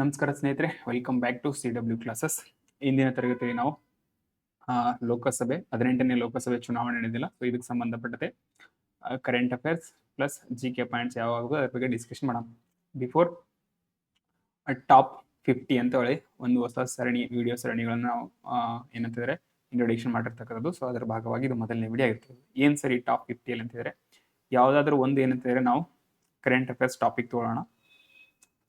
ನಮಸ್ಕಾರ ಸ್ನೇಹಿತರೆ welcome back to C W classes ಇಂದಿನ ತರಗತಿಯಲ್ಲಿ ನಾವು ಲೋಕಸಭೆ, ಹದಿನೆಂಟನೇ ಲೋಕಸಭೆ ಚುನಾವಣೆ ನಡೆದಿಲ್ಲ. ಸೊ ಇದಕ್ಕೆ ಸಂಬಂಧಪಟ್ಟಂತೆ current affairs plus G K points ಯಾವಾಗಲೂ ಅದ್ರ ಬಗ್ಗೆ ಡಿಸ್ಕಷನ್ ಮಾಡೋಣ. ಬಿಫೋರ್ ಟಾಪ್ ಫಿಫ್ಟಿ ಅಂತ ಹೇಳಿ ಒಂದು ಹೊಸ ಸರಣಿ ವಿಡಿಯೋ ಸರಣಿಗಳನ್ನು ನಾವು ಏನಂತ ಏನಂತಿದ್ರೆ ಇಂಟ್ರೊಡಕ್ಷನ್ ಮಾಡಿರ್ತಕ್ಕಂಥದ್ದು. ಸೊ ಅದರ ಭಾಗವಾಗಿ ಇದು ಮೊದಲನೇ ವಿಡಿಯೋ ಆಗಿರ್ತದೆ. ಏನು ಸರಿ ಟಾಪ್ ಫಿಫ್ಟಿಯಲ್ಲಿ ಅಂತಿದ್ರೆ ಯಾವುದಾದ್ರೂ ಒಂದು ಏನಂತಿದ್ರೆ ನಾವು ಕರೆಂಟ್ ಅಫೇರ್ಸ್ ಟಾಪಿಕ್ ತಗೊಳ್ಳೋಣ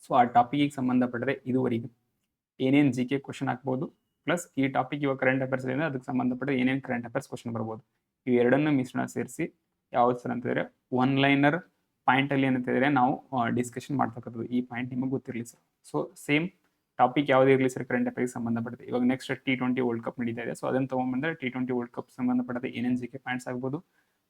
ಸೊ ಆ ಟಾಪಿಕ್ಗೆ ಸಂಬಂಧಪಟ್ಟರೆ ಇದುವರೆಗೆ ಏನೇನು ಜಿ ಕೆ ಕ್ವಶನ್ ಹಾಕ್ಬೋದು ಪ್ಲಸ್ ಈ ಟಾಪಿಕ್ ಇವಾಗ ಕರೆಂಟ್ ಅಫೇರ್ಸ್ ಇದೆ, ಅದಕ್ಕೆ ಸಂಬಂಧಪಟ್ಟ ಏನೇನು ಕರೆಂಟ್ ಅಫೇರ್ಸ್ ಕ್ವಶನ್ ಬರ್ಬೋದು. ಇವು ಎರಡನ್ನೂ ಮಿಶ್ರಣ ಸೇರಿಸಿ ಯಾವ್ದು ಸರ್ ಅಂತಂದರೆ ಒನ್ ಲೈನರ್ ಪಾಯಿಂಟಲ್ಲಿ ಏನಂತಿದ್ರೆ ನಾವು ಡಿಸ್ಕಷನ್ ಮಾಡ್ತಕ್ಕಂಥದ್ದು. ಈ ಪಾಯಿಂಟ್ ನಿಮಗೆ ಗೊತ್ತಿರಲಿ ಸರ್ ಸೊ ಸೇಮ್ ಟಾಪಿಕ್ ಯಾವುದೇ ಇರಲಿ ಸರ್ ಕರೆಂಟ್ ಅಫೇರ್ಸ್ ಸಂಬಂಧಪಟ್ಟಿದೆ ಇವಾಗ next T twenty world cup ನಡೀತಾ ಇದೆ. ಸೊ ಅದನ್ನು ತೊಗೊಂಡ್ಬಂದ್ರೆ ಟಿ ಟ್ವೆಂಟಿ ವರ್ಲ್ಡ್ ಕಪ್ ಸಂಬಂಧಪಟ್ಟಂತೆ ಏನೇನು ಜಿ ಕೆ ಪಾಯಿಂಟ್ಸ್ ಆಗ್ಬೋದು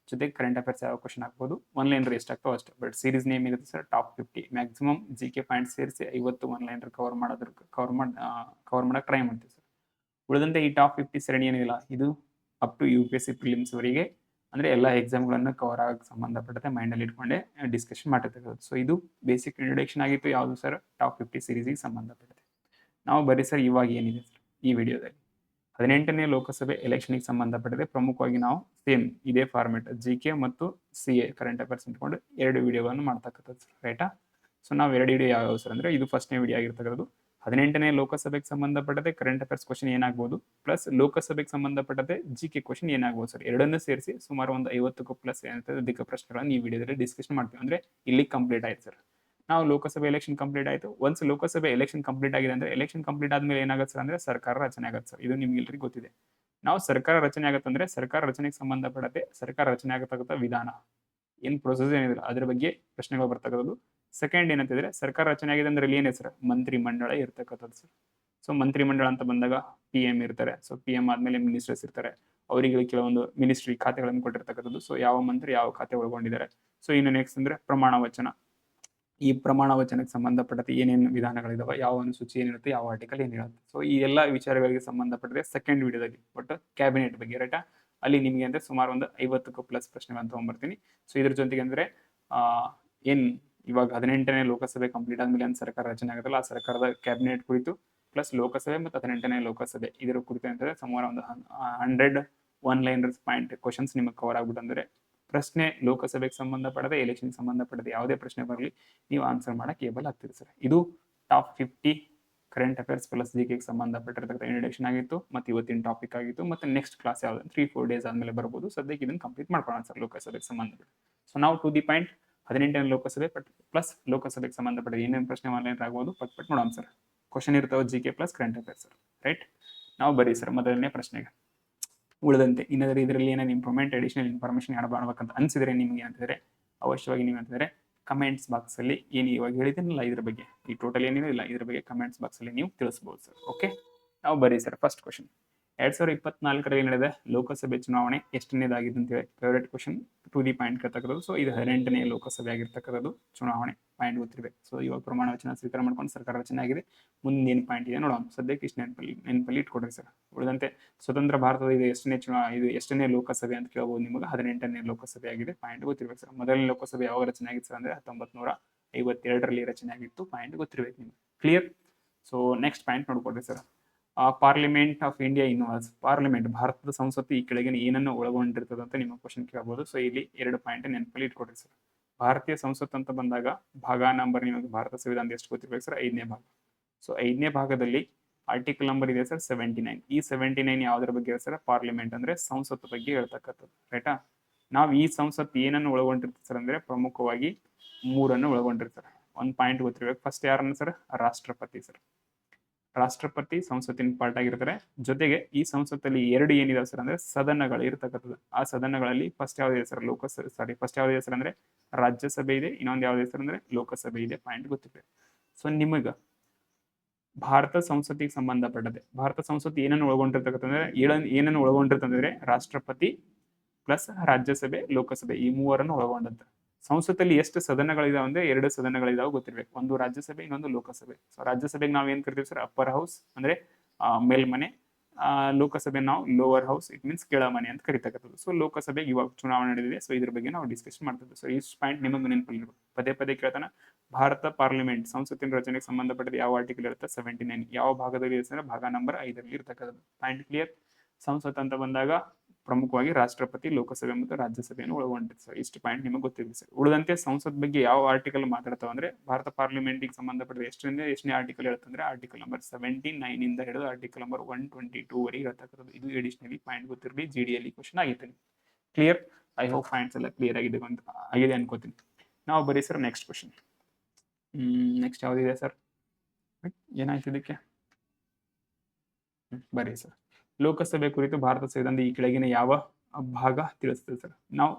ಜೊತೆಗೆ ಕರೆಂಟ್ ಅಫೇರ್ಸ್ ಯಾವ ಕ್ವಶನ್ ಆಗ್ಬೋದು? ಒನ್ ಲೈನರ್ ಎಷ್ಟಾಗ್ತಾವೆ ಅಷ್ಟೇ. ಬಟ್ ಸೀರೀಸ್ ನೇಮ್ ಇರುತ್ತೆ sir top fifty maximum G K point ಸೇರಿಸಿ ಐವತ್ತು ಒನ್ ಲೈನರ್ ಕವರ್ ಮಾಡೋದ್ರ ಕವರ್ ಮಾಡಿ ಕವರ್ ಮಾಡೋಕೆ ಟ್ರೈ ಮಾಡ್ತೀವಿ ಸರ್ ಉಳಿದಂತೆ ಈ ಟಾಪ್ ಫಿಫ್ಟಿ ಸರಣಿ ಏನಿಲ್ಲ? ಇದು up to U P S C ಪ್ರಿಲಿಮ್ಸ್ವರೆಗೆ ಅಂದರೆ ಎಲ್ಲ ಎಕ್ಸಾಮ್ಗಳನ್ನು ಕವರ್ ಆಗಕ್ಕೆ ಸಂಬಂಧಪಟ್ಟಂತೆ ಮೈಂಡಲ್ಲಿ ಇಟ್ಕೊಂಡೆ ಡಿಸ್ಕಷನ್ ಮಾಡಿರ್ತಕ್ಕಂಥದ್ದು ಸೊ ಇದು ಬೇಸಿಕ್ ಇಂಟ್ರೊಡಕ್ಷನ್ ಆಗಿತ್ತು ಯಾವುದು ಸರ್ ಟಾಪ್ ಫಿಫ್ಟಿ ಸೀರೀಸಿಗೆ ಸಂಬಂಧಪಟ್ಟಂತೆ. ನಾವು ಬರೀ ಸರ್ ಇವಾಗ ಏನಿದೆ ಸರ್ ಈ ವಿಡಿಯೋದಲ್ಲಿ ಹದಿನೆಂಟನೇ ಲೋಕಸಭೆ ಎಲೆಕ್ಷನಿಗೆ ಸಂಬಂಧಪಟ್ಟಿದೆ ಪ್ರಮುಖವಾಗಿ ನಾವು ಸೇಮ್ ಇದೇ ಫಾರ್ಮೆಟ್ ಜಿ ಕೆ ಮತ್ತು ಸಿ ಎ ಕರೆಂಟ್ ಅಫೇರ್ಸ್ ಇಟ್ಕೊಂಡು ಎರಡು ವಿಡಿಯೋಗಳನ್ನು ಮಾಡ್ತಕ್ಕಂಥದ್ದು ರೈಟಾ ಸೊ ನಾವು ಎರಡು ವಿಡಿಯೋ ಯಾವ್ಯಾವ ಸರ್ ಅಂದರೆ ಇದು ಫಸ್ಟ್ನೇ ವಿಡಿಯೋ ಆಗಿರ್ತಕ್ಕಂಥದ್ದು. ಹದಿನೆಂಟನೇ ಲೋಕಸಭೆಗೆ ಸಂಬಂಧಪಟ್ಟದೆ ಕರೆಂಟ್ ಅಫೇರ್ಸ್ ಕ್ವಶನ್ ಏನಾಗ್ಬೋದು? ಪ್ಲಸ್ ಲೋಕಸಭೆಗೆ ಸಂಬಂಧಪಟ್ಟದೆ ಜಿ ಕೆ ಕ್ವಶನ್ ಏನಾಗ್ಬೋದು ಸರ್ ಎರಡನ್ನೂ ಸೇರಿಸಿ ಸುಮಾರು ಒಂದು ಐವತ್ತಕ್ಕೂ ಪ್ಲಸ್ ಏನಂತ ದಿಕ್ಕ ಪ್ರಶ್ನೆಗಳನ್ನು ಈ ವಿಡಿಯೋದಲ್ಲಿ ಡಿಸ್ಕಷನ್ ಮಾಡ್ತೀವಿ. ಅಂದರೆ ಇಲ್ಲಿ ಕಂಪ್ಲೀಟ್ ಆಯ್ತು ಸರ್ ನಾವು ಲೋಕಸಭೆ ಎಲೆಕ್ಷನ್ ಕಂಪ್ಲೀಟ್ ಆಯಿತು. ಒನ್ಸ್ ಲೋಕಸಭೆ ಎಲೆಕ್ಷನ್ ಕಂಪ್ಲೀಟ್ ಆಗಿದೆ ಅಂದ್ರೆ ಎಲೆಕ್ಷನ್ ಕಂಪ್ಲೀಟ್ ಆದ್ಮೇಲೆ ಏನಾಗುತ್ತೆ ಸರ್ ಅಂದ್ರೆ ಸರ್ಕಾರ ರಚನೆ ಆಗುತ್ತೆ ಸರ್. ಇದು ನಿಮ್ಗೆಲ್ರಿಗೂ ಗೊತ್ತಿದೆ. ನಾವು ಸರ್ಕಾರ ರಚನೆ ಆಗುತ್ತೆ ಅಂದ್ರೆ ಸರ್ಕಾರ ರಚನೆಗೆ ಸಂಬಂಧಪಟ್ಟಂತೆ ಸರ್ಕಾರ ರಚನೆ ಆಗತಕ್ಕಂಥ ವಿಧಾನ. ಏನು ಪ್ರೊಸೆಸ್ ಏನಿದೆ ಅದ್ರ ಬಗ್ಗೆ ಪ್ರಶ್ನೆಗಳು ಬರ್ತಕ್ಕಂಥದ್ದು. ಸೆಕೆಂಡ್ ಏನಂತಿದ್ರೆ ಸರ್ಕಾರ ರಚನೆ ಆಗಿದೆ ಅಂದ್ರೆ ಏನೇ ಸರ್? ಮಂತ್ರಿ ಮಂಡಳ ಇರ್ತಕ್ಕಂಥದ್ದು ಸರ್. ಸೊ ಮಂತ್ರಿ ಮಂಡಳ ಅಂತ ಬಂದಾಗ ಪಿ ಎಂ ಇರ್ತಾರೆ. ಸೊ ಪಿ ಎಂ ಆದ್ಮೇಲೆ ಮಿನಿಸ್ಟರ್ಸ್ ಇರ್ತಾರೆ. ಅವರಿಗೆ ಕೆಲವೊಂದು ಮಿನಿಸ್ಟ್ರಿ ಖಾತೆಗಳನ್ನು ಕೊಟ್ಟಿರ್ತಕ್ಕಂಥದ್ದು. ಸೊ ಯಾವ ಮಂತ್ರಿ ಯಾವ ಖಾತೆ ಒಳಗೊಂಡಿದ್ದಾರೆ. ಸೊ ಇನ್ನು ನೆಕ್ಸ್ಟ್ ಅಂದ್ರೆ ಪ್ರಮಾಣ ವಚನ. ಈ ಪ್ರಮಾಣ ವಚನಕ್ಕೆ ಸಂಬಂಧಪಟ್ಟಂತೆ ಏನೇನು ವಿಧಾನಗಳಿದಾವೆ, ಯಾವ ಅನುಸೂಚಿ ಏನಿರುತ್ತೆ, ಯಾವ ಆರ್ಟಿಕಲ್ ಏನಿರುತ್ತೆ ಸೊ ಈ ಎಲ್ಲ ವಿಚಾರಗಳಿಗೆ ಸಂಬಂಧಪಟ್ಟಿದೆ ಸೆಕೆಂಡ್ ವಿಡಿಯೋದಲ್ಲಿ ಬಟ್ ಕ್ಯಾಬಿನೆಟ್ ಬಗ್ಗೆ ರೈಟಾ ಅಲ್ಲಿ ನಿಮಗೆ ಅಂದರೆ ಸುಮಾರು ಒಂದು ಐವತ್ತಕ್ಕೂ ಪ್ಲಸ್ ಪ್ರಶ್ನೆಗಳನ್ನು ತೊಗೊಂಡ್ಬರ್ತೀನಿ ಸೊ ಇದ್ರ ಜೊತೆಗೆ ಅಂದರೆ ಏನು ಇವಾಗ ಹದಿನೆಂಟನೇ ಲೋಕಸಭೆ ಕಂಪ್ಲೀಟ್ ಆದಮೇಲೆ ಏನು ಸರ್ಕಾರ ರಚನೆ ಆಗುತ್ತಲ್ಲ, ಆ ಸರ್ಕಾರದ ಕ್ಯಾಬಿನೆಟ್ ಕುರಿತು ಪ್ಲಸ್ ಲೋಕಸಭೆ ಮತ್ತು ಹದಿನೆಂಟನೇ ಲೋಕಸಭೆ ಇದರ ಕುರಿತು ಅಂತಂದರೆ ಸುಮಾರು ಒಂದು hundred one liners point questions ನಿಮಗೆ ಕವರ್ ಆಗ್ಬಿಟ್ಟು ಅಂದ್ರೆ ಪ್ರಶ್ನೆ ಲೋಕಸಭೆಗೆ ಸಂಬಂಧಪಡದೆ ಎಲೆಕ್ಷನ್ಗೆ ಸಂಬಂಧಪಡದೆ ಯಾವುದೇ ಪ್ರಶ್ನೆ ಬರಲಿ, ನೀವು ಆನ್ಸರ್ ಮಾಡಕ್ಕೆ ಕೇಬಲ್ ಆಗ್ತೀರಿ ಸರ್. ಇದು top fifty current affairs plus G ಕೆಗೆ ಸಂಬಂಧಪಟ್ಟಿರತಕ್ಕಂಥ ಇಂಟ್ರಡಕ್ಷನ್ ಆಗಿತ್ತು, ಮತ್ತು ಇವತ್ತಿನ ಟಾಪಿಕ್ ಆಗಿತ್ತು, ಮತ್ತು ನೆಕ್ಸ್ಟ್ ಕ್ಲಾಸ್ ಯಾವ್ದು ತ್ರೀ ಫೋರ್ ಡೇಸ್ ಆದಮೇಲೆ ಬರ್ಬೋದು. ಸದ್ಯಕ್ಕೆ ಇದನ್ನು ಕಂಪ್ಲೀಟ್ ಮಾಡ್ಕೊಳ್ಳೋಣ ಸರ್ ಲೋಕಸಭೆಗೆ ಸಂಬಂಧಪಟ್ಟ. ಸೊ ನಾವು ಟು ದಿ ಪಾಯಿಂಟ್ ಹದಿನೆಂಟನೇ ಲೋಕಸಭೆ ಪಟ್ ಪ್ಲಸ್ ಲೋಕಸಭೆಗೆ ಸಂಬಂಧಪಟ್ಟ ಏನೇನು ಪ್ರಶ್ನೆ ಆನ್ಲೈನ್ ಆಗ್ಬೋದು ಪಟ್ ಪಟ್ ನೋಡೋಣ ಸರ್. ಕ್ವಶನ್ ಇರ್ತಾವೆ G K plus current affairs sir. Right ನಾವು ಬರೀ ಸರ್ ಮೊದಲನೇ ಪ್ರಶ್ನೆಗೆ. ಉಳಿದಂತೆ. ಇನ್ನಾದರೂ ಇದರಲ್ಲಿ ಏನೇನು ಇಂಪ್ರೂವ್ಮೆಂಟ್ ಅಡಿಷನಲ್ ಇನ್ಫಾರ್ಮೇಷನ್ ಯಾರು ಮಾಡ್ಬೇಕಂತ ಅನ್ಸಿದ್ರೆ ನಿಮ್ಗೆ ಏನಂತಿದ್ರೆ ಅವಶ್ಯವಾಗಿ ನೀವು ಅಂತಂದರೆ ಕಮೆಂಟ್ಸ್ ಬಾಕ್ಸಲ್ಲಿ ಏನು ಇವಾಗ ಹೇಳಿದ್ದೀನಲ್ಲ ಇದ್ರ ಬಗ್ಗೆ. ಈ ಟೋಟಲ್ ಏನೇನೂ ಇಲ್ಲ, ಇದ್ರ ಬಗ್ಗೆ ಕಮೆಂಟ್ಸ್ ಬಾಕ್ಸ್ ಅಲ್ಲಿ ನೀವು ತಿಳಿಸ್ಬೋದು ಸರ್ ಓಕೆ ನಾವು ಬರೀ ಸರ್ ಫಸ್ಟ್ ಕ್ವಶನ್ ಎರಡು ಸಾವಿರದ ಇಪ್ಪತ್ನಾಲ್ಕರಲ್ಲಿ ನಡೆದ ಲೋಕಸಭೆ ಚುನಾವಣೆ ಎಷ್ಟನೇದಾಗಿದೆ ಅಂತ ಹೇಳಿ. Favourite question to the point ಕರ್ತಕ್ಕಂಥದ್ದು so ಇದು ಹದಿನೆಂಟನೇ ಲೋಕಸಭೆ ಆಗಿರ್ತಕ್ಕಂಥದ್ದು ಚುನಾವಣೆ ಪಾಯಿಂಟ್ ಗೊತ್ತಿರಬೇಕು ಸೊ ಇವಾಗ ಪ್ರಮಾಣ ವಚನ ಸ್ವೀಕಾರ ಮಾಡ್ಕೊಂಡು ಸರ್ಕಾರ ರಚನೆ ಆಗಿದೆ. ಮುಂದಿನ ಪಾಯಿಂಟ್ ಇದೆ ನೋಡೋಣ. ಸದ್ಯಕ್ಕೆ ಇಷ್ಟು ನೆನಪಲ್ಲಿ ನೆನಪಲ್ಲಿ ಇಟ್ಕೊಡ್ರಿ ಸರ್. ಉಳಿದಂತೆ ಸ್ವತಂತ್ರ ಭಾರತದ ಇದು ಎಷ್ಟನೇ ಚುನಾ ಇದು ಎಷ್ಟನೇ ಲೋಕಸಭೆ ಅಂತ ಕೇಳ್ಬೋದು ನಿಮಗೆ. ಹದಿನೆಂಟನೇ ಲೋಕಸಭೆ ಆಗಿದೆ. ಪಾಯಿಂಟ್ ಗೊತ್ತಿರಬೇಕು ಸರ್. ಮೊದಲನೇ ಲೋಕಸಭೆ ಯಾವಾಗ ರಚನೆ ಆಗಿತ್ತು ಸರ್ ಅಂದ್ರೆ ಹತ್ತೊಂಬತ್ತು ನೂರ ಐವತ್ತೆರಡರಲ್ಲಿ ರಚನೆ ಆಗಿತ್ತು. ಪಾಯಿಂಟ್ ಗೊತ್ತಿರಬೇಕು ನಿಮಗೆ. ಕ್ಲಿಯರ್ ಸೊ ನೆಕ್ಸ್ಟ್ ಪಾಯಿಂಟ್ ನೋಡ್ಕೊಡ್ರಿ sir. Parliament of India involves parliament ಭಾರತದ ಸಂಸತ್ತು ಈ ಕೆಳಗಿನ ಏನನ್ನು ಒಳಗೊಂಡಿರ್ತದೆ ಅಂತ ನಿಮ್ಮ ಕ್ವಶನ್ ಕೇಳಬಹುದು ಸೊ ಇಲ್ಲಿ ಎರಡು ಪಾಯಿಂಟ್ ನೆನಪಲ್ಲಿ ಇಟ್ಕೊಡ್ರಿ ಸರ್ ಭಾರತೀಯ ಸಂಸತ್ ಅಂತ ಬಂದಾಗ ಭಾಗ ನಂಬರ್ ನಿಮಗೆ ಭಾರತ ಸಂವಿಧಾನ ಎಷ್ಟು ಗೊತ್ತಿರ್ಬೇಕು ಸರ್ ಐದನೇ ಭಾಗ. ಸೊ ಐದನೇ ಭಾಗದಲ್ಲಿ ಆರ್ಟಿಕಲ್ ನಂಬರ್ ಇದೆ ಸರ್ ಸೆವೆಂಟಿ ನೈನ್ ಈ ಸೆವೆಂಟಿ ನೈನ್ ಯಾವ್ದ್ರ ಬಗ್ಗೆ ಸರ್ ಪಾರ್ಲಿಮೆಂಟ್ ಅಂದ್ರೆ ಸಂಸತ್ತು ಬಗ್ಗೆ ಹೇಳ್ತಕ್ಕಂಥದ್ದು. ರೈಟಾ ನಾವು ಈ ಸಂಸತ್ ಏನನ್ನು ಒಳಗೊಂಡಿರ್ತೀವಿ ಸರ್ ಅಂದ್ರೆ ಪ್ರಮುಖವಾಗಿ ಮೂರನ್ನು ಒಳಗೊಂಡಿರ್ತಾರೆ ಒಂದು ಪಾಯಿಂಟ್ ಗೊತ್ತಿರ್ಬೇಕು. ಫಸ್ಟ್ ಯಾರನ್ನ ಸರ್ ರಾಷ್ಟ್ರಪತಿ ಸರ್ ರಾಷ್ಟ್ರಪತಿ ಸಂಸತ್ತಿನ ಪಾರ್ಟ್ ಆಗಿರ್ತಾರೆ. ಜೊತೆಗೆ ಈ ಸಂಸತ್ತಲ್ಲಿ ಎರಡು ಏನಿದಾವೆ ಸರ್ ಅಂದ್ರೆ ಸದನಗಳು ಇರ್ತಕ್ಕಂಥದ್ದು. ಆ ಸದನಗಳಲ್ಲಿ ಫಸ್ಟ್ ಯಾವ್ದಿದೆ ಸರ್? ಲೋಕಸಭೆ ಸಾರಿ ಫಸ್ಟ್ ಯಾವ್ದು ಸರ್ ಅಂದ್ರೆ ರಾಜ್ಯಸಭೆ ಇದೆ, ಇನ್ನೊಂದು ಯಾವ್ದು ಸರ್ ಅಂದ್ರೆ ಲೋಕಸಭೆ ಇದೆ ಪಾಯಿಂಟ್ ಗೊತ್ತಿದೆ. ಸೊ ನಿಮಗ ಭಾರತ ಸಂಸತ್ತಿಗೆ ಸಂಬಂಧಪಟ್ಟದೆ ಭಾರತ ಸಂಸತ್ ಏನನ್ನು ಒಳಗೊಂಡಿರ್ತಕ್ಕಂಥಂದ್ರೆ ಏನನ್ನು ಒಳಗೊಂಡಿರ್ತಂದ್ರೆ ರಾಷ್ಟ್ರಪತಿ ಪ್ಲಸ್ ರಾಜ್ಯಸಭೆ, ಲೋಕಸಭೆ ಈ ಮೂವರನ್ನು ಒಳಗೊಂಡಂತ. ಸಂಸತ್ತಲ್ಲಿ ಎಷ್ಟು ಸದನಗಳಿದಾವೆ ಅಂದ್ರೆ ಎರಡು ಸದನಗಳಿದಾವೆ ಗೊತ್ತಿರ್ಬೇಕು. ಒಂದು ರಾಜ್ಯಸಭೆ, ಇನ್ನೊಂದು ಲೋಕಸಭೆ. ಸೊ ರಾಜ್ಯಸಭೆಗೆ ನಾವು ಏನ್ ಕರಿತೀವಿ ಸರ್ ಅಪ್ಪರ್ ಹೌಸ್ ಅಂದ್ರೆ ಮೇಲ್ಮನೆ ಲೋಕಸಭೆ ನಾವು ಲೋವರ್ ಹೌಸ್ ಇಟ್ ಮೀನ್ಸ್ ಕೆಳಮನೆ ಅಂತ ಕರಿತಕ್ಕಂಥದ್ದು. ಸೊ ಲೋಕಸಭೆಗೆ ಇವಾಗ ಚುನಾವಣೆ ನಡೆದಿದೆ ಸೊ ಇದ್ರ ಬಗ್ಗೆ ನಾವು ಡಿಸ್ಕಸ್ ಮಾಡ್ತಿದ್ವಿ. ಸೊ ಈ ಪಾಯಿಂಟ್ ನಿಮಗೆ ನೆನಪಲ್ಲಿರ್ಬೇಕು ಪದೇ ಪದೇ ಕೇಳ್ತಾನೆ, ಭಾರತ ಪಾರ್ಲಿಮೆಂಟ್ ಸಂಸತ್ತಿನ ರಚನೆಗೆ ಸಂಬಂಧಪಟ್ಟಿದ ಯಾವ ಆರ್ಟಿಕಲ್ ಇರುತ್ತೆ ಸೆವೆಂಟಿ ನೈನ್ ಯಾವ ಭಾಗದಲ್ಲಿ ಇರುತ್ತೆ ಭಾಗ ನಂಬರ್ ಐದರಲ್ಲಿ ಇರ್ತಕ್ಕಂಥದ್ದು. ಪಾಯಿಂಟ್ ಕ್ಲಿಯರ್ ಸಂಸತ್ ಅಂತ ಬಂದಾಗ ಪ್ರಮುಖವಾಗಿ ರಾಷ್ಟ್ರಪತಿ, ಲೋಕಸಭೆ ಮತ್ತು ರಾಜ್ಯಸಭೆಯನ್ನು ಒಳಗೊಂಡಿದೆ ಸರ್. ಇಷ್ಟು ಪಾಯಿಂಟ್ ನಿಮಗೆ ಗೊತ್ತಿದೆ ಸರ್. ಉಳಿದಂತೆ ಸಂಸತ್ ಬಗ್ಗೆ ಯಾವ ಆರ್ಟಿಕಲ್ ಮಾತಾಡ್ತಾವ ಅಂದ್ರೆ, ಭಾರತ ಪಾರ್ಲಿಮೆಂಟ್ಗೆ ಸಂಬಂಧಪಟ್ಟಿದೆ ಎಷ್ಟರಿಂದ ಎಷ್ಟನೇ ಆರ್ಟಿಕಲ್ ಹೇಳ್ತಂದ್ರೆ ಆರ್ಟಿಕಲ್ ನಂಬರ್ ಸೆವೆಂಟಿ ನೈನ್ ಇಂದ ಹಿಡಿದು article number one twenty two ವರೆಗೆ ಹೇಳ್ತಕ್ಕಂಥದ್ದು. ಇದು ಎಡಿಷನಲಿ ಪಾಯಿಂಟ್ ಗೊತ್ತಿರಲಿ ಜಿ ಡಿ ಅಲ್ಲಿ question clear I hope points ಎಲ್ಲ ಕ್ಲಿಯರ್ ಆಗಿದೆ ಅಂತ ಆಗಿದೆ ಅನ್ಕೋತೀನಿ. ನಾವು ಬರೀ ಸರ್ ನೆಕ್ಸ್ಟ್ ಕ್ವಶನ್ ನೆಕ್ಸ್ಟ್ ಯಾವುದಿದೆ ಸರ್? ಏನಾಯ್ತು ಇದಕ್ಕೆ? ಬರೀ ಸರ್. ಲೋಕಸಭೆ ಕುರಿತು ಭಾರತ ಸಂವಿಧಾನದ ಈ ಕೆಳಗಿನ ಯಾವ ಭಾಗ ತಿಳಿಸ್ತದೆ ಸರ್. ನಾವು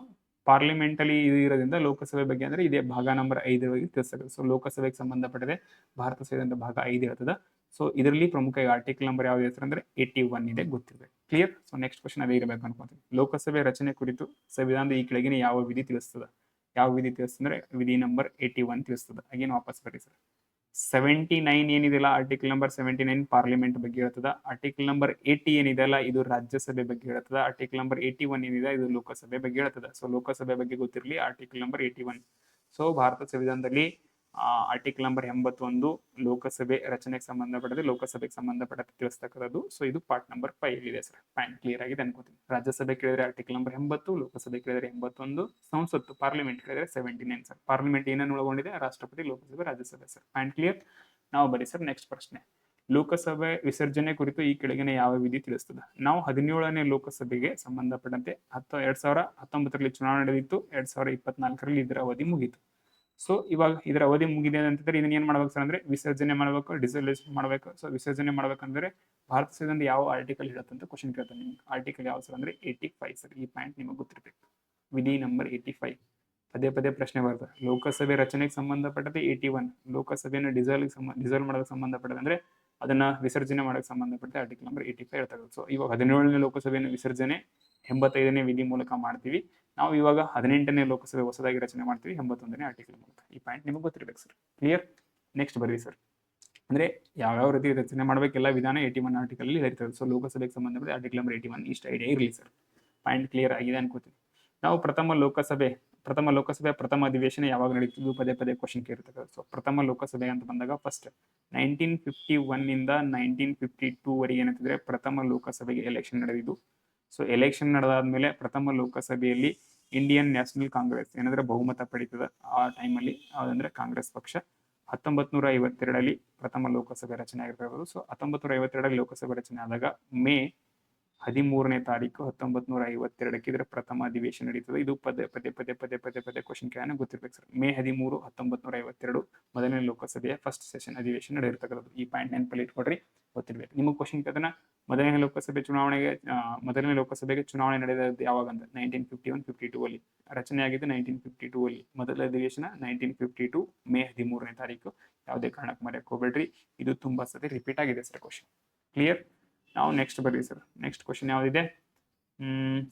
ಪಾರ್ಲಿಮೆಂಟಲ್ಲಿ ಇದು ಇರೋದ್ರಿಂದ ಲೋಕಸಭೆ ಬಗ್ಗೆ ಅಂದ್ರೆ ಇದೇ ಭಾಗ ನಂಬರ್ ಐದರ ಬಗ್ಗೆ ತಿಳಿಸ್ತದೆ ಸೊ ಲೋಕಸಭೆಗೆ ಸಂಬಂಧಪಟ್ಟದೆ ಭಾರತ ಸಂವಿಧಾನದ ಭಾಗ ಐದು ಇರ್ತದೆ. ಸೊ ಇದರಲ್ಲಿ ಪ್ರಮುಖ ಆರ್ಟಿಕಲ್ ನಂಬರ್ ಯಾವ್ದು ಹೆಸರು ಅಂದ್ರೆ ಏಯ್ಟಿ ಒನ್ ಇದೆ ಗೊತ್ತಿದೆ. ಕ್ಲಿಯರ್ ಸೊ ನೆಕ್ಸ್ಟ್ ಕ್ವಶನ್ ಅದೇ ಇರಬೇಕು ಅನ್ಕೊಂತೀನಿ ಲೋಕಸಭೆ ರಚನೆ ಕುರಿತು ಸಂವಿಧಾನದ ಈ ಕೆಳಗಿನ ಯಾವ ವಿಧಿ ತಿಳಿಸ್ತದೆ? ಯಾವ ವಿಧಿ ತಿಳಿಸ್ತಂದ್ರೆ ವಿಧಿ ನಂಬರ್ ಏಯ್ಟಿ ಒನ್ ತಿಳಿಸ್ತದೆ. ಅಗೇನ್ ವಾಪಸ್ ಬರ್ರಿ ಸರ್. ಸೆವೆಂಟಿ ನೈನ್ ಏನಿದೆಯಲ್ಲ? Article number seventy nine parliament ಬಗ್ಗೆ ಹೇಳ್ತದ. ಆರ್ಟಿಕಲ್ ನಂಬರ್ ಏಯ್ಟಿ ಏನಿದೆಯಲ್ಲ? ಇದು ರಾಜ್ಯಸಭೆ ಬಗ್ಗೆ ಹೇಳ್ತದ. ಆರ್ಟಿಕಲ್ ನಂಬರ್ ಏಯ್ಟಿ ಒನ್ ಏನಿದೆ? ಇದು ಲೋಕಸಭೆ ಬಗ್ಗೆ ಹೇಳ್ತದ. ಸೊ ಲೋಕಸಭೆ ಬಗ್ಗೆ ಗೊತ್ತಿರಲಿ. Article number eighty one so Bharat ಸಂವಿಧಾನದಲ್ಲಿ ಆರ್ಟಿಕಲ್ ನಂಬರ್ ಎಂಬತ್ತೊಂದು ಲೋಕಸಭೆ ರಚನೆಗೆ ಸಂಬಂಧಪಟ್ಟದೆ ಲೋಕಸಭೆಗೆ ಸಂಬಂಧಪಟ್ಟಂತೆ ತಿಳಿಸ್ತಕ್ಕಂಥದ್ದು. ಸೊ ಇದು ಪಾರ್ಟ್ ನಂಬರ್ ಫೈವ್ ಇದೆ ಸರ್ ಪಾಯಿಂಟ್ ಕ್ಲಿಯರ್ ಆಗಿದೆ ಅನ್ಕೋತೀನಿ. ರಾಜ್ಯಸಭೆ ಕೇಳಿದ್ರೆ ಆರ್ಟಿಕಲ್ ನಂಬರ್ ಎಂಬತ್ತು, ಲೋಕಸಭೆ ಕೇಳಿದ್ರೆ ಎಂಬತ್ತೊಂದು, ಸಂಸತ್ತು ಪಾರ್ಲಿಮೆಂಟ್ ಕೇಳಿದ್ರೆ ಸೆವೆಂಟಿ ನೈನ್ ಸರ್ ಪಾರ್ಲಿಮೆಂಟ್ ಏನನ್ನು ಒಳಗೊಂಡಿದೆ? ರಾಷ್ಟ್ರಪತಿ, ಲೋಕಸಭೆ, ರಾಜ್ಯಸಭೆ ಸರ್ ಪಾಯಿಂಟ್ ಕ್ಲಿಯರ್ ನಾವು ಬರೀ ಸರ್ ನೆಕ್ಸ್ಟ್ ಪ್ರಶ್ನೆ. ಲೋಕಸಭೆ ವಿಸರ್ಜನೆ ಕುರಿತು ಈ ಕೆಳಗಿನ ಯಾವ ವಿಧಿ ತಿಳಿಸ್ತದೆ? ನಾವು ಹದಿನೇಳನೇ ಲೋಕಸಭೆಗೆ ಸಂಬಂಧಪಟ್ಟಂತೆ ಹತ್ತು, ಎರಡ್ ಸಾವಿರ ಹತ್ತೊಂಬತ್ತರಲ್ಲಿ ಚುನಾವಣೆ ನಡೆದಿತ್ತು. ಎರಡ್ ಸಾವಿರ ಇಪ್ಪತ್ನಾಲ್ಕರಲ್ಲಿ ಇದರ ಅವಧಿ ಮುಗೀತು. ಸೊ ಇವಾಗ ಇದರ ಅವಧಿ ಮುಗಿದೆ ಅಂತಂದ್ರೆ ಇದನ್ನ ಏನ್ ಮಾಡ್ಬೇಕು ಸರ್ ಅಂದ್ರೆ ವಿಸರ್ಜನೆ ಮಾಡ್ಬೇಕು ಡಿಸಲ್ಯೂಷನ್ ಮಾಡ್ಬೇಕು. ಸೊ ವಿಸರ್ಜನೆ ಮಾಡ್ಬೇಕಂದ್ರೆ ಭಾರತ ಸೇರಿದಂತೆ ಯಾವ ಆರ್ಟಿಕಲ್ ಇರುತ್ತೆ ಅಂತ ಕ್ವಶನ್ ಕೇಳ್ತಾನೆ ನಿಮ್ಗೆ. ಆರ್ಟಿಕಲ್ ಯಾವ ಸರ್ ಅಂದ್ರೆ ಏಯ್ಟಿ ಫೈವ್ ಸರ್ ಈ ಪಾಯಿಂಟ್ ನಿಮಗೆ ಗೊತ್ತಿರ್ಬೇಕು. ವಿಧಿ ನಂಬರ್ ಏಯ್ಟಿ ಫೈವ್ ಪದೇ ಪದೇ ಪ್ರಶ್ನೆ ಬರ್ತದೆ. ಲೋಕಸಭೆ ರಚನೆಗೆ ಸಂಬಂಧಪಟ್ಟದೆ ಏಯ್ಟಿ ಒನ್ ಲೋಕಸಭೆಯನ್ನು ಡಿಸಲ್ವ್ ಸಂಬಂಧ ಡಿಸಲ್ವ್ ಸಂಬಂಧಪಟ್ಟದ ಅಂದ್ರೆ ಅದನ್ನ ವಿಸರ್ಜನೆ ಮಾಡಕ್ಕೆ ಸಂಬಂಧಪಟ್ಟ ಆರ್ಟಿಕಲ್ ನಂಬರ್ ಏಯ್ಟಿ ಫೈವ್ ಇರ್ತದೆ ಸೊ ಇವಾಗ ಹದಿನೇಳನೇ ಲೋಕಸಭೆಯನ್ನು ವಿಸರ್ಜನೆ, ಎಂಬತ್ತೈದನೇ ವಿಧಿ ಮೂಲಕ ಮಾಡ್ತೀವಿ. ನಾವು ಇವಾಗ ಹದಿನೆಂಟನೇ ಲೋಕಸಭೆ ಹೊಸದಾಗಿ ರಚನೆ ಮಾಡ್ತೀವಿ, ಎಂಬತ್ತೊಂದನೇ ಆರ್ಟಿಕಲ್ ಮೂಲಕ. ಈ ಪಾಯಿಂಟ್ ನಿಮಗೆ ಗೊತ್ತಿರ್ಬೇಕು ಸರ್ ಕ್ಲಿಯರ್ ನೆಕ್ಸ್ಟ್ ಬರ್ರಿ ಸರ್ ಅಂದ್ರೆ ಯಾವ್ಯಾವ ರೀತಿ ರಚನೆ ಮಾಡಬೇಕೆಲ್ಲ ವಿಧಾನ ಏಯ್ಟಿ ಒನ್ ಆರ್ಟಿಕಲ್ ಇರ್ತದೆ ಸೊ ಲೋಕಸಭೆಗೆ ಸಂಬಂಧಪಟ್ಟ ಆರ್ಟಿಕಲ್ ನಂಬರ್ ಏಯ್ಟಿ ಒನ್ ಇಷ್ಟ ಐಡಿಯಾ ಇರಲಿ ಸರ್ ಪಾಯಿಂಟ್ ಕ್ಲಿಯರ್ ಆಗಿದೆ ಅನ್ಕೋತೀವಿ ನಾವು ಪ್ರಥಮ ಲೋಕಸಭೆ ಪ್ರಥಮ ಲೋಕಸಭೆ, ಪ್ರಥಮ ಅಧಿವೇಶನ ಯಾವಾಗ ನಡೀತಿದ್ದು ಪದೇ ಪದೇ ಕ್ವಶನ್ ಕೇಳಿರ್ತಕ್ಕಂಥ ಸೊ ಪ್ರಥಮ ಲೋಕಸಭೆ ಅಂತ ಬಂದಾಗ ಫಸ್ಟ್ ನೈನ್ಟೀನ್ ಫಿಫ್ಟಿ ಒನ್ ಇಂದ ನೈನ್ಟೀನ್ ಫಿಫ್ಟಿ ಟೂ ವರೆಗೆ ಏನಂತಿದ್ರೆ ಪ್ರಥಮ ಲೋಕಸಭೆಗೆ ಎಲೆಕ್ಷನ್ ನಡೆದಿದ್ದು. ಸೊ ಎಲೆಕ್ಷನ್ ನಡೆದಾದ್ಮೇಲೆ ಪ್ರಥಮ ಲೋಕಸಭೆಯಲ್ಲಿ ಇಂಡಿಯನ್ ನ್ಯಾಷನಲ್ ಕಾಂಗ್ರೆಸ್ ಏನಂದ್ರೆ ಬಹುಮತ ಪಡೀತದ ಆ ಟೈಮಲ್ಲಿ ಅದಂದ್ರೆ ಕಾಂಗ್ರೆಸ್ ಪಕ್ಷ. ಹತ್ತೊಂಬತ್ ನೂರ ಐವತ್ತೆರಡರಲ್ಲಿ ಪ್ರಥಮ ಲೋಕಸಭೆ ರಚನೆ ಆಗಿರ್ಬೋದು ಸೊ ಹತ್ತೊಂಬತ್ ನೂರ ಐವತ್ತೆರಡರಲ್ಲಿ ಲೋಕಸಭೆ ರಚನೆ ಆದಾಗ ಮೇ ಹದಿಮೂರನೇ ತಾರೀಕು ಹತ್ತೊಂಬತ್ ನೂರ ಐವತ್ತೆರಡಕ್ಕೆ ಇದರ ಪ್ರಥಮ ಅಧಿವೇಶನ ನಡೀತದೆ. ಇದು ಪದೇ ಪದೇ ಪದೇ ಪದೇ ಪದೇ ಪದೇ ಕ್ವಶನ್ ಕೇಳೋಣ. ಗೊತ್ತಿರ್ಬೇಕು ಸರ್ ಮೇ ಹದಿಮೂರು ಹತ್ತೊಂಬತ್ ನೂರ ಐವತ್ತೆರಡು ಮೊದಲನೇ ಲೋಕಸಭೆಯ ಫಸ್ಟ್ ಸೆಷನ್ ಅಧಿವೇಶನ ನಡೆದಿರ್ತಕ್ಕಂಥದ್ದು ಈ ಪಾಯಿಂಟ್ ನೆನಪಲ್ಲಿ ಇಟ್ಕೊಡ್ರಿ ಗೊತ್ತಿರ್ಬೇಕು. ನಿಮಗೆ ಕ್ವಶನ್ ಕೇಳ್ತಾನ ಮೊದಲನೇ ಲೋಕಸಭೆ ಚುನಾವಣೆಗೆ ಮೊದಲನೇ ಲೋಕಸಭೆಗೆ ಚುನಾವಣೆ ನಡೆದದ್ದು ಯಾವಾಗ ಅಂತ? Nineteen fifty one fifty two ಅಲ್ಲಿ. ರಚನೆ ಆಗಿದ್ದು ನೈನ್ಟೀನ್ ಫಿಫ್ಟಿ ಟೂ ಅಲ್ಲಿ. ಮೊದಲ ಅಧಿವೇಶನ ನೈನ್ಟೀನ್ ಫಿಫ್ಟಿ ಟೂ ಮೇ ಹದಿಮೂರನೇ ತಾರೀಕು. ಯಾವುದೇ ಕಾರಣಕ್ಕೆ ಮರೆಯಕ್ಕೆ ಹೋಗ್ಬೇಡ್ರಿ. ಇದು ತುಂಬಾ ಸತಿ ರಿಪೀಟ್ ಆಗಿದೆ ಸರ್ ಕ್ವಶನ್ ಕ್ಲಿಯರ್ ನಾವು ನೆಕ್ಸ್ಟ್ ಬರ್ರಿ ಸರ್ ನೆಕ್ಸ್ಟ್ ಕ್ವಶನ್ ಯಾವುದಿದೆ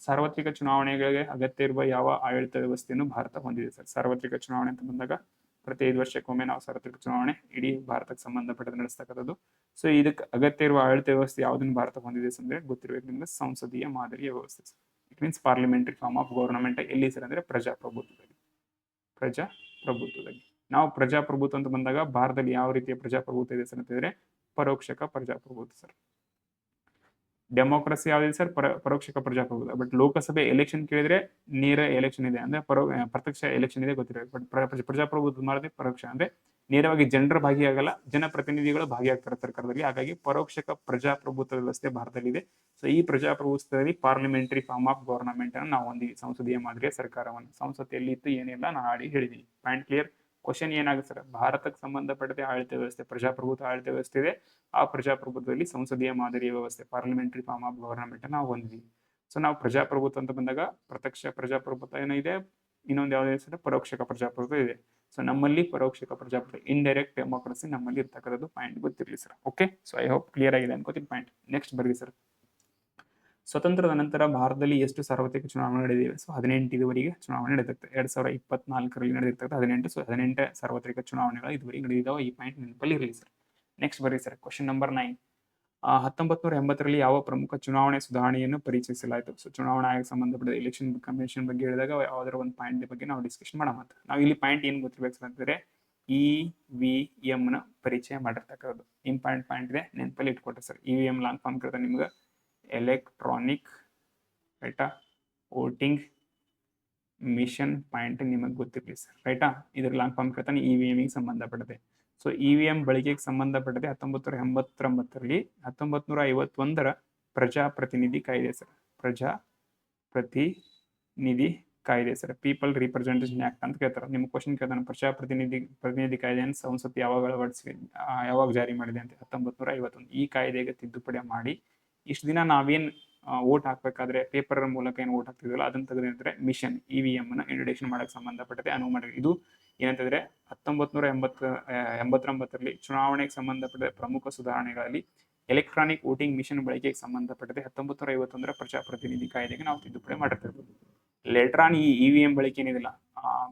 ಸಾರ್ವತ್ರಿಕ ಚುನಾವಣೆಗಳಿಗೆ ಅಗತ್ಯ ಇರುವ ಯಾವ ಆಡಳಿತ ವ್ಯವಸ್ಥೆಯನ್ನು ಭಾರತ ಹೊಂದಿದೆ ಸರ್? ಸಾರ್ವತ್ರಿಕ ಚುನಾವಣೆ ಅಂತ ಬಂದಾಗ ಪ್ರತಿ ಐದು ವರ್ಷಕ್ಕೊಮ್ಮೆ ನಾವು ಸಾರ್ವತ್ರಿಕ ಚುನಾವಣೆ ಇಡೀ ಭಾರತಕ್ಕೆ ಸಂಬಂಧಪಟ್ಟ ನಡೆಸ್ತಕ್ಕಂಥದ್ದು. ಸೊ ಇದಕ್ಕೆ ಅಗತ್ಯ ಇರುವ ಆಡಳಿತ ವ್ಯವಸ್ಥೆ ಯಾವುದನ್ನು ಭಾರತ ಹೊಂದಿದೆ ಅಂದ್ರೆ ಗೊತ್ತಿರಬೇಕು ನಿಮ್ಗೆ ಸಂಸದೀಯ ಮಾದರಿಯ ವ್ಯವಸ್ಥೆ it means parliamentary form of government ಎಲ್ಲಿ ಸರ್ ಅಂದ್ರೆ ಪ್ರಜಾಪ್ರಭುತ್ವದಲ್ಲಿ. ಪ್ರಜಾಪ್ರಭುತ್ವದಲ್ಲಿ. ನಾವು ಪ್ರಜಾಪ್ರಭುತ್ವ ಅಂತ ಬಂದಾಗ ಭಾರತದಲ್ಲಿ ಯಾವ ರೀತಿಯ ಪ್ರಜಾಪ್ರಭುತ್ವ ಇದೆ ಸರ್ ಅಂತಂದ್ರೆ ಪರೋಕ್ಷಕ ಪ್ರಜಾಪ್ರಭುತ್ವ ಸರ್. ಡೆಮೋಕ್ರಸಿ ಯಾವ್ದಿದೆ ಸರ್ ಪರ ಪರೋಕ್ಷಕ ಪ್ರಜಾಪ್ರಭುತ್ವ. ಬಟ್ ಲೋಕಸಭೆ ಎಲೆಕ್ಷನ್ ಕೇಳಿದ್ರೆ ನೇರ ಎಲೆಕ್ಷನ್ ಇದೆ. ಅಂದ್ರೆ ಪರೋ ಪ್ರತ್ಯಕ್ಷ ಎಲೆಕ್ಷನ್ ಇದೆ ಗೊತ್ತಿರೋದು. ಬಟ್ ಪ್ರಜಾಪ್ರಭುತ್ವ ಮಾಡಿದ್ರೆ ಪರೋಕ್ಷ. ಅಂದ್ರೆ ನೇರವಾಗಿ ಜನರ ಭಾಗಿಯಾಗಲ್ಲ, ಜನಪ್ರತಿನಿಧಿಗಳು ಭಾಗಿಯಾಗ್ತಾರೆ ಸರ್ಕಾರದಲ್ಲಿ. ಹಾಗಾಗಿ ಪರೋಕ್ಷಕ ಪ್ರಜಾಪ್ರಭುತ್ವ ವ್ಯವಸ್ಥೆ ಭಾರತದಲ್ಲಿದೆ. ಸೊ ಈ ಪ್ರಜಾಪ್ರಭುತ್ವದಲ್ಲಿ ಪಾರ್ಲಿಮೆಂಟರಿ ಫಾರ್ಮ್ ಆಫ್ ಗವರ್ನಮೆಂಟ್ ಅನ್ನು ನಾವು ಸಂಸದೀಯ ಮಾದರಿಯ ಸರ್ಕಾರವನ್ನು ಸಂಸತ್ ಎಲ್ಲಿ ಇತ್ತು ಏನಿಲ್ಲ, ನಾನು ಆಡಿ ಹೇಳಿದ್ದೀನಿ ಪಾಯಿಂಟ್ ಕ್ಲಿಯರ್ ಕ್ವಶನ್ ಏನಾಗುತ್ತೆ ಸರ್ ಭಾರತಕ್ಕೆ ಸಂಬಂಧಪಟ್ಟಂತೆ ಆಡಳಿತ ವ್ಯವಸ್ಥೆ, ಪ್ರಜಾಪ್ರಭುತ್ವ ಆಡಳಿತ ವ್ಯವಸ್ಥೆ ಇದೆ. ಆ ಪ್ರಜಾಪ್ರಭುತ್ವದಲ್ಲಿ ಸಂಸದೀಯ ಮಾದರಿ ವ್ಯವಸ್ಥೆ ಪಾರ್ಲಿಮೆಂಟರಿ ಫಾರ್ಮ್ ಆಫ್ ಗವರ್ನಮೆಂಟ್ ನಾವು ಹೊಂದಿದ್ವಿ. ಸೊ ನಾವು ಪ್ರಜಾಪ್ರಭುತ್ವ ಅಂತ ಬಂದಾಗ ಪ್ರತ್ಯಕ್ಷ ಪ್ರಜಾಪ್ರಭುತ್ವ ಏನಿದೆ? ಇನ್ನೊಂದು ಯಾವುದೇ ಸರ್ ಪರೋಕ್ಷಕ ಪ್ರಜಾಪ್ರಭುತ್ವ ಇದೆ. ಸೊ ನಮ್ಮಲ್ಲಿ ಪರೋಕ್ಷಕ ಪ್ರಜಾಪ್ರಭುತ್ವ ಇಂಡೈರೆಕ್ಟ್ ಡೆಮೋಕ್ರಸಿ ನಮ್ಮಲ್ಲಿ ಇರ್ತಕ್ಕಂಥದ್ದು ಪಾಯಿಂಟ್ ಗೊತ್ತಿರಲಿ sir okay so I hope clear ಆಗಿದೆ ಅನ್ಕೋತೀನಿ ಪಾಯಿಂಟ್ ನೆಕ್ಸ್ಟ್ ಬರ್ರಿ ಸರ್ ಸ್ವತಂತ್ರದ ನಂತರ ಭಾರತದಲ್ಲಿ ಎಷ್ಟು ಸಾರ್ವತ್ರಿಕ ಚುನಾವಣೆ ನಡೆದಿವೆ? ಸೊ, ಹದಿನೆಂಟು ಇದುವರೆಗೆ ಚುನಾವಣೆ ನಡೆದಿರುತ್ತೆ ಎರಡ್ ಸಾವಿರ ಇಪ್ಪತ್ನಾಲ್ಕರಲ್ಲಿ ನಡೆದಿರ್ತಕ್ಕಂಥ ಹದಿನೆಂಟು. ಸೊ, ಹದಿನೆಂಟು ಸಾರ್ವತ್ರಿಕ ಚುನಾವಣೆಗಳು ಇದುವರೆಗೆ ನಡೆದಿದ್ದಾವೆ. ಈ ಪಾಯಿಂಟ್ ನೆನಪಲ್ಲಿ ಇರಲಿ ಸರ್. ನೆಕ್ಸ್ಟ್ ಬರ್ರಿ ಸರ್. ಕ್ವಶನ್ ನಂಬರ್ ನೈನ್ ಹತ್ತೊಂಬತ್ತು ನೂರ ಎಂಬತ್ತರಲ್ಲಿ ಯಾವ ಪ್ರಮುಖ ಚುನಾವಣೆ ಸುಧಾರಣೆಯನ್ನು ಪರಿಚಯಿಸಲಾಯಿತು ಸೊ, ಚುನಾವಣಾ ಆಯೋಗ ಸಂಬಂಧಪಟ್ಟ ಎಲೆಕ್ಷನ್ ಕಮಿಷನ್ ಬಗ್ಗೆ ಹೇಳಿದಾಗ ಯಾವ್ದಾರ ಒಂದು ಪಾಯಿಂಟ್ ಬಗ್ಗೆ ನಾವು ಡಿಸ್ಕಷನ್ ಮಾಡೋಣ ನಾವು ಇಲ್ಲಿ ಪಾಯಿಂಟ್ ಏನು ಗೊತ್ತಿರಬೇಕು ಅಂತಂದ್ರೆ ಇ ವಿ ಎಂ ನ ಪರಿಚಯ ಮಾಡಿರ್ತಕ್ಕಂಥದ್ದು. ಇಂಪಾರ್ಟೆಂಟ್ ಪಾಯಿಂಟ್ ಇದೆ? ನೆನಪಲ್ಲಿ ಇಟ್ಕೊಟ್ರೆ sir. E V M long form ಕೇಳಿದ್ರೆ ನಿಮ್ಗೆ ಎಲೆಕ್ಟ್ರಾನಿಕ್ ರೈಟಾ ವೋಟಿಂಗ್ ಮಿಷನ್ ಪಾಯಿಂಟ್ ನಿಮಗೆ ಗೊತ್ತಿರಲಿ ಸರ್ ರೈಟಾ ಇದ್ರ ಲಾಂಗ್ ಫಾರ್ಮ್ ಕೇಳ್ತಾನೆ ಇ ವಿ ಎಮ್ಗೆ ಸಂಬಂಧಪಟ್ಟದೆ ಸೊ ಇ ವಿ ಎಂ ಬಳಕೆಗೆ ಸಂಬಂಧಪಟ್ಟದೆ ಹತ್ತೊಂಬತ್ತು ನೂರ ಎಂಬತ್ತೊಂಬತ್ತರಲ್ಲಿ ಹತ್ತೊಂಬತ್ತು ನೂರ ಐವತ್ತೊಂದರ ಪ್ರಜಾಪ್ರತಿನಿಧಿ ಕಾಯ್ದೆ ಸರ್ ಪ್ರಜಾ ಪ್ರತಿನಿಧಿ ಕಾಯ್ದೆ ಸರ್ ಪೀಪಲ್ ರಿಪ್ರೆಸೆಂಟೇಷನ್ ಆಕ್ಟ್ ಅಂತ ಕೇಳ್ತಾರೆ. ನಿಮ್ಮ ಕ್ವಶನ್ ಕೇಳ್ತಾನೆ, ಪ್ರಜಾಪ್ರತಿನಿಧಿ, ಪ್ರತಿನಿಧಿ ಕಾಯ್ದೆಯನ್ನು ಸಂಸತ್ತು ಯಾವಾಗ ಅಳವಡಿಸಿ ಯಾವಾಗ ಜಾರಿ ಮಾಡಿದೆ ಅಂತ? ಹತ್ತೊಂಬತ್ತು ನೂರ ಐವತ್ತೊಂದು. ಈ ಕಾಯ್ದೆಗೆ ತಿದ್ದುಪಡಿ ಮಾಡಿ ಇಷ್ಟು ದಿನ ನಾವೇನು ವೋಟ್ ಹಾಕಬೇಕಾದ್ರೆ ಪೇಪರ್ ಮೂಲಕ ಏನು ವೋಟ್ ಹಾಕ್ತಿದ್ವಲ್ಲ ಅದನ್ನ ತೆಗೆದ್ರೆ ಮಿಷನ್ ಇ ವಿ ಎಂ ಅನ್ನು ಇಂಟ್ರೊಡಕ್ಷನ್ ಮಾಡಕ್ಕೆ ಸಂಬಂಧಪಟ್ಟದೆ ಅನುವು ಮಾಡಿದೆ ಇದು ಏನಂತಂದ್ರೆ ಹತ್ತೊಂಬತ್ತು ನೂರ ಎಂಬತ್ತ ಎಂಬತ್ತೊಂಬತ್ತರಲ್ಲಿ ಚುನಾವಣೆಗೆ ಸಂಬಂಧಪಟ್ಟ ಪ್ರಮುಖ ಸುಧಾರಣೆಗಳಲ್ಲಿ ಎಲೆಕ್ಟ್ರಾನಿಕ್ ವೋಟಿಂಗ್ ಮಿಷನ್ ಬಳಕೆಗೆ ಸಂಬಂಧಪಟ್ಟಿದೆ ಹತ್ತೊಂಬತ್ತು ನೂರ ಐವತ್ತೊಂದರ ಪ್ರಜಾಪ್ರತಿನಿಧಿ ಕಾಯ್ದೆಗೆ ನಾವು ತಿದ್ದುಪಡಿ ಮಾಡಿರ್ತೀವಿ. ಲೇಟರ್ ಆನ್ ಈ ಇ ವಿ ಎಂ ಬಳಕೆ ಏನಿದಿಲ್ಲ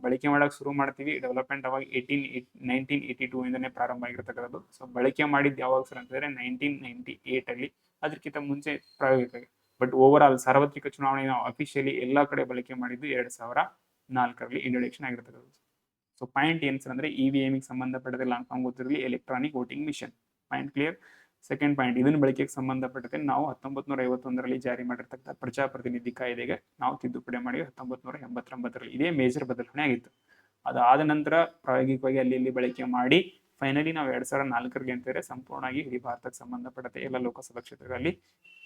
ಬಳಕೆ ಮಾಡಕ್ ಶುರು ಮಾಡ್ತೀವಿ. ಡೆವಲಪ್ಮೆಂಟ್ ಅವಾಗ ಏಯ್ಟೀನ್ ನೈನ್ಟೀನ್ ಏಯ್ಟಿ ಟೂ ಇಂದನೇ ಪ್ರಾರಂಭ ಆಗಿರ್ತಕ್ಕಂಥದ್ದು. ಸೊ ಬಳಕೆ ಮಾಡಿದ್ದು ಯಾವಾಗ ಸರ್ ಅಂತಂದರೆ ನೈನ್ಟೀನ್ ನೈನ್ಟಿ ಏಯ್ಟಲ್ಲಿ ಅದಕ್ಕಿಂತ ಮುಂಚೆ ಪ್ರಾಯೋಗಿಕ ಬಟ್ ಓವರ್ ಸಾರ್ವತ್ರಿಕ ಚುನಾವಣೆ ನಾವು ಅಫಿಷಿಯಲಿ ಎಲ್ಲಾ ಕಡೆ ಬಳಕೆ ಮಾಡಿದ್ದು ಎರಡ್ ಸಾವಿರ ನಾಲ್ಕರಲ್ಲಿ ಇಂಟ್ರೊಡಕ್ಷನ್ ಆಗಿರ್ತಕ್ಕಂಥದ್ದು ಸೊ ಪಾಯಿಂಟ್ ಏನ್ಸರ್ ಅಂದ್ರೆ ಇ ವಿ ಎಮ್ಗೆ ಸಂಬಂಧಪಟ್ಟದೆ ಲಾಂಗ್ ಫಾರ್ಮ್ ಗೊತ್ತಿರಲಿ electronic voting machine point clear second point ಇದನ್ನ ಬಳಕೆಗೆ ಸಂಬಂಧಪಟ್ಟಂತೆ ನಾವು ಹತ್ತೊಂಬತ್ತು ನೂರ ಐವತ್ತೊಂದರಲ್ಲಿ ಜಾರಿ ಮಾಡಿರ್ತಕ್ಕಂಥ ಪ್ರಜಾಪ್ರತಿನಿಧಿ ಕಾಯ್ದೆಗೆ ನಾವು ತಿದ್ದುಪಡಿ ಮಾಡಿ ಹತ್ತೊಂಬತ್ತು ನೂರ ಎಂಬತ್ತೊಂಬತ್ತರಲ್ಲಿ ಇದೇ ಮೇಜರ್ ಬದಲಾವಣೆ ಆಗಿತ್ತು. ಅದಾದ ನಂತರ ಪ್ರಾಯೋಗಿಕವಾಗಿ ಅಲ್ಲಿ ಇಲ್ಲಿ ಬಳಕೆ ಮಾಡಿ ಫೈನಲಿ ನಾವು ಎರಡ್ ಸಾವಿರದ ನಾಲ್ಕರಿಗೆ ಅಂತಾರೆ ಸಂಪೂರ್ಣವಾಗಿ ಇಡೀ ಭಾರತಕ್ಕೆ ಸಂಬಂಧಪಟ್ಟಂತೆ ಎಲ್ಲ ಲೋಕಸಭಾ ಕ್ಷೇತ್ರಗಳಲ್ಲಿ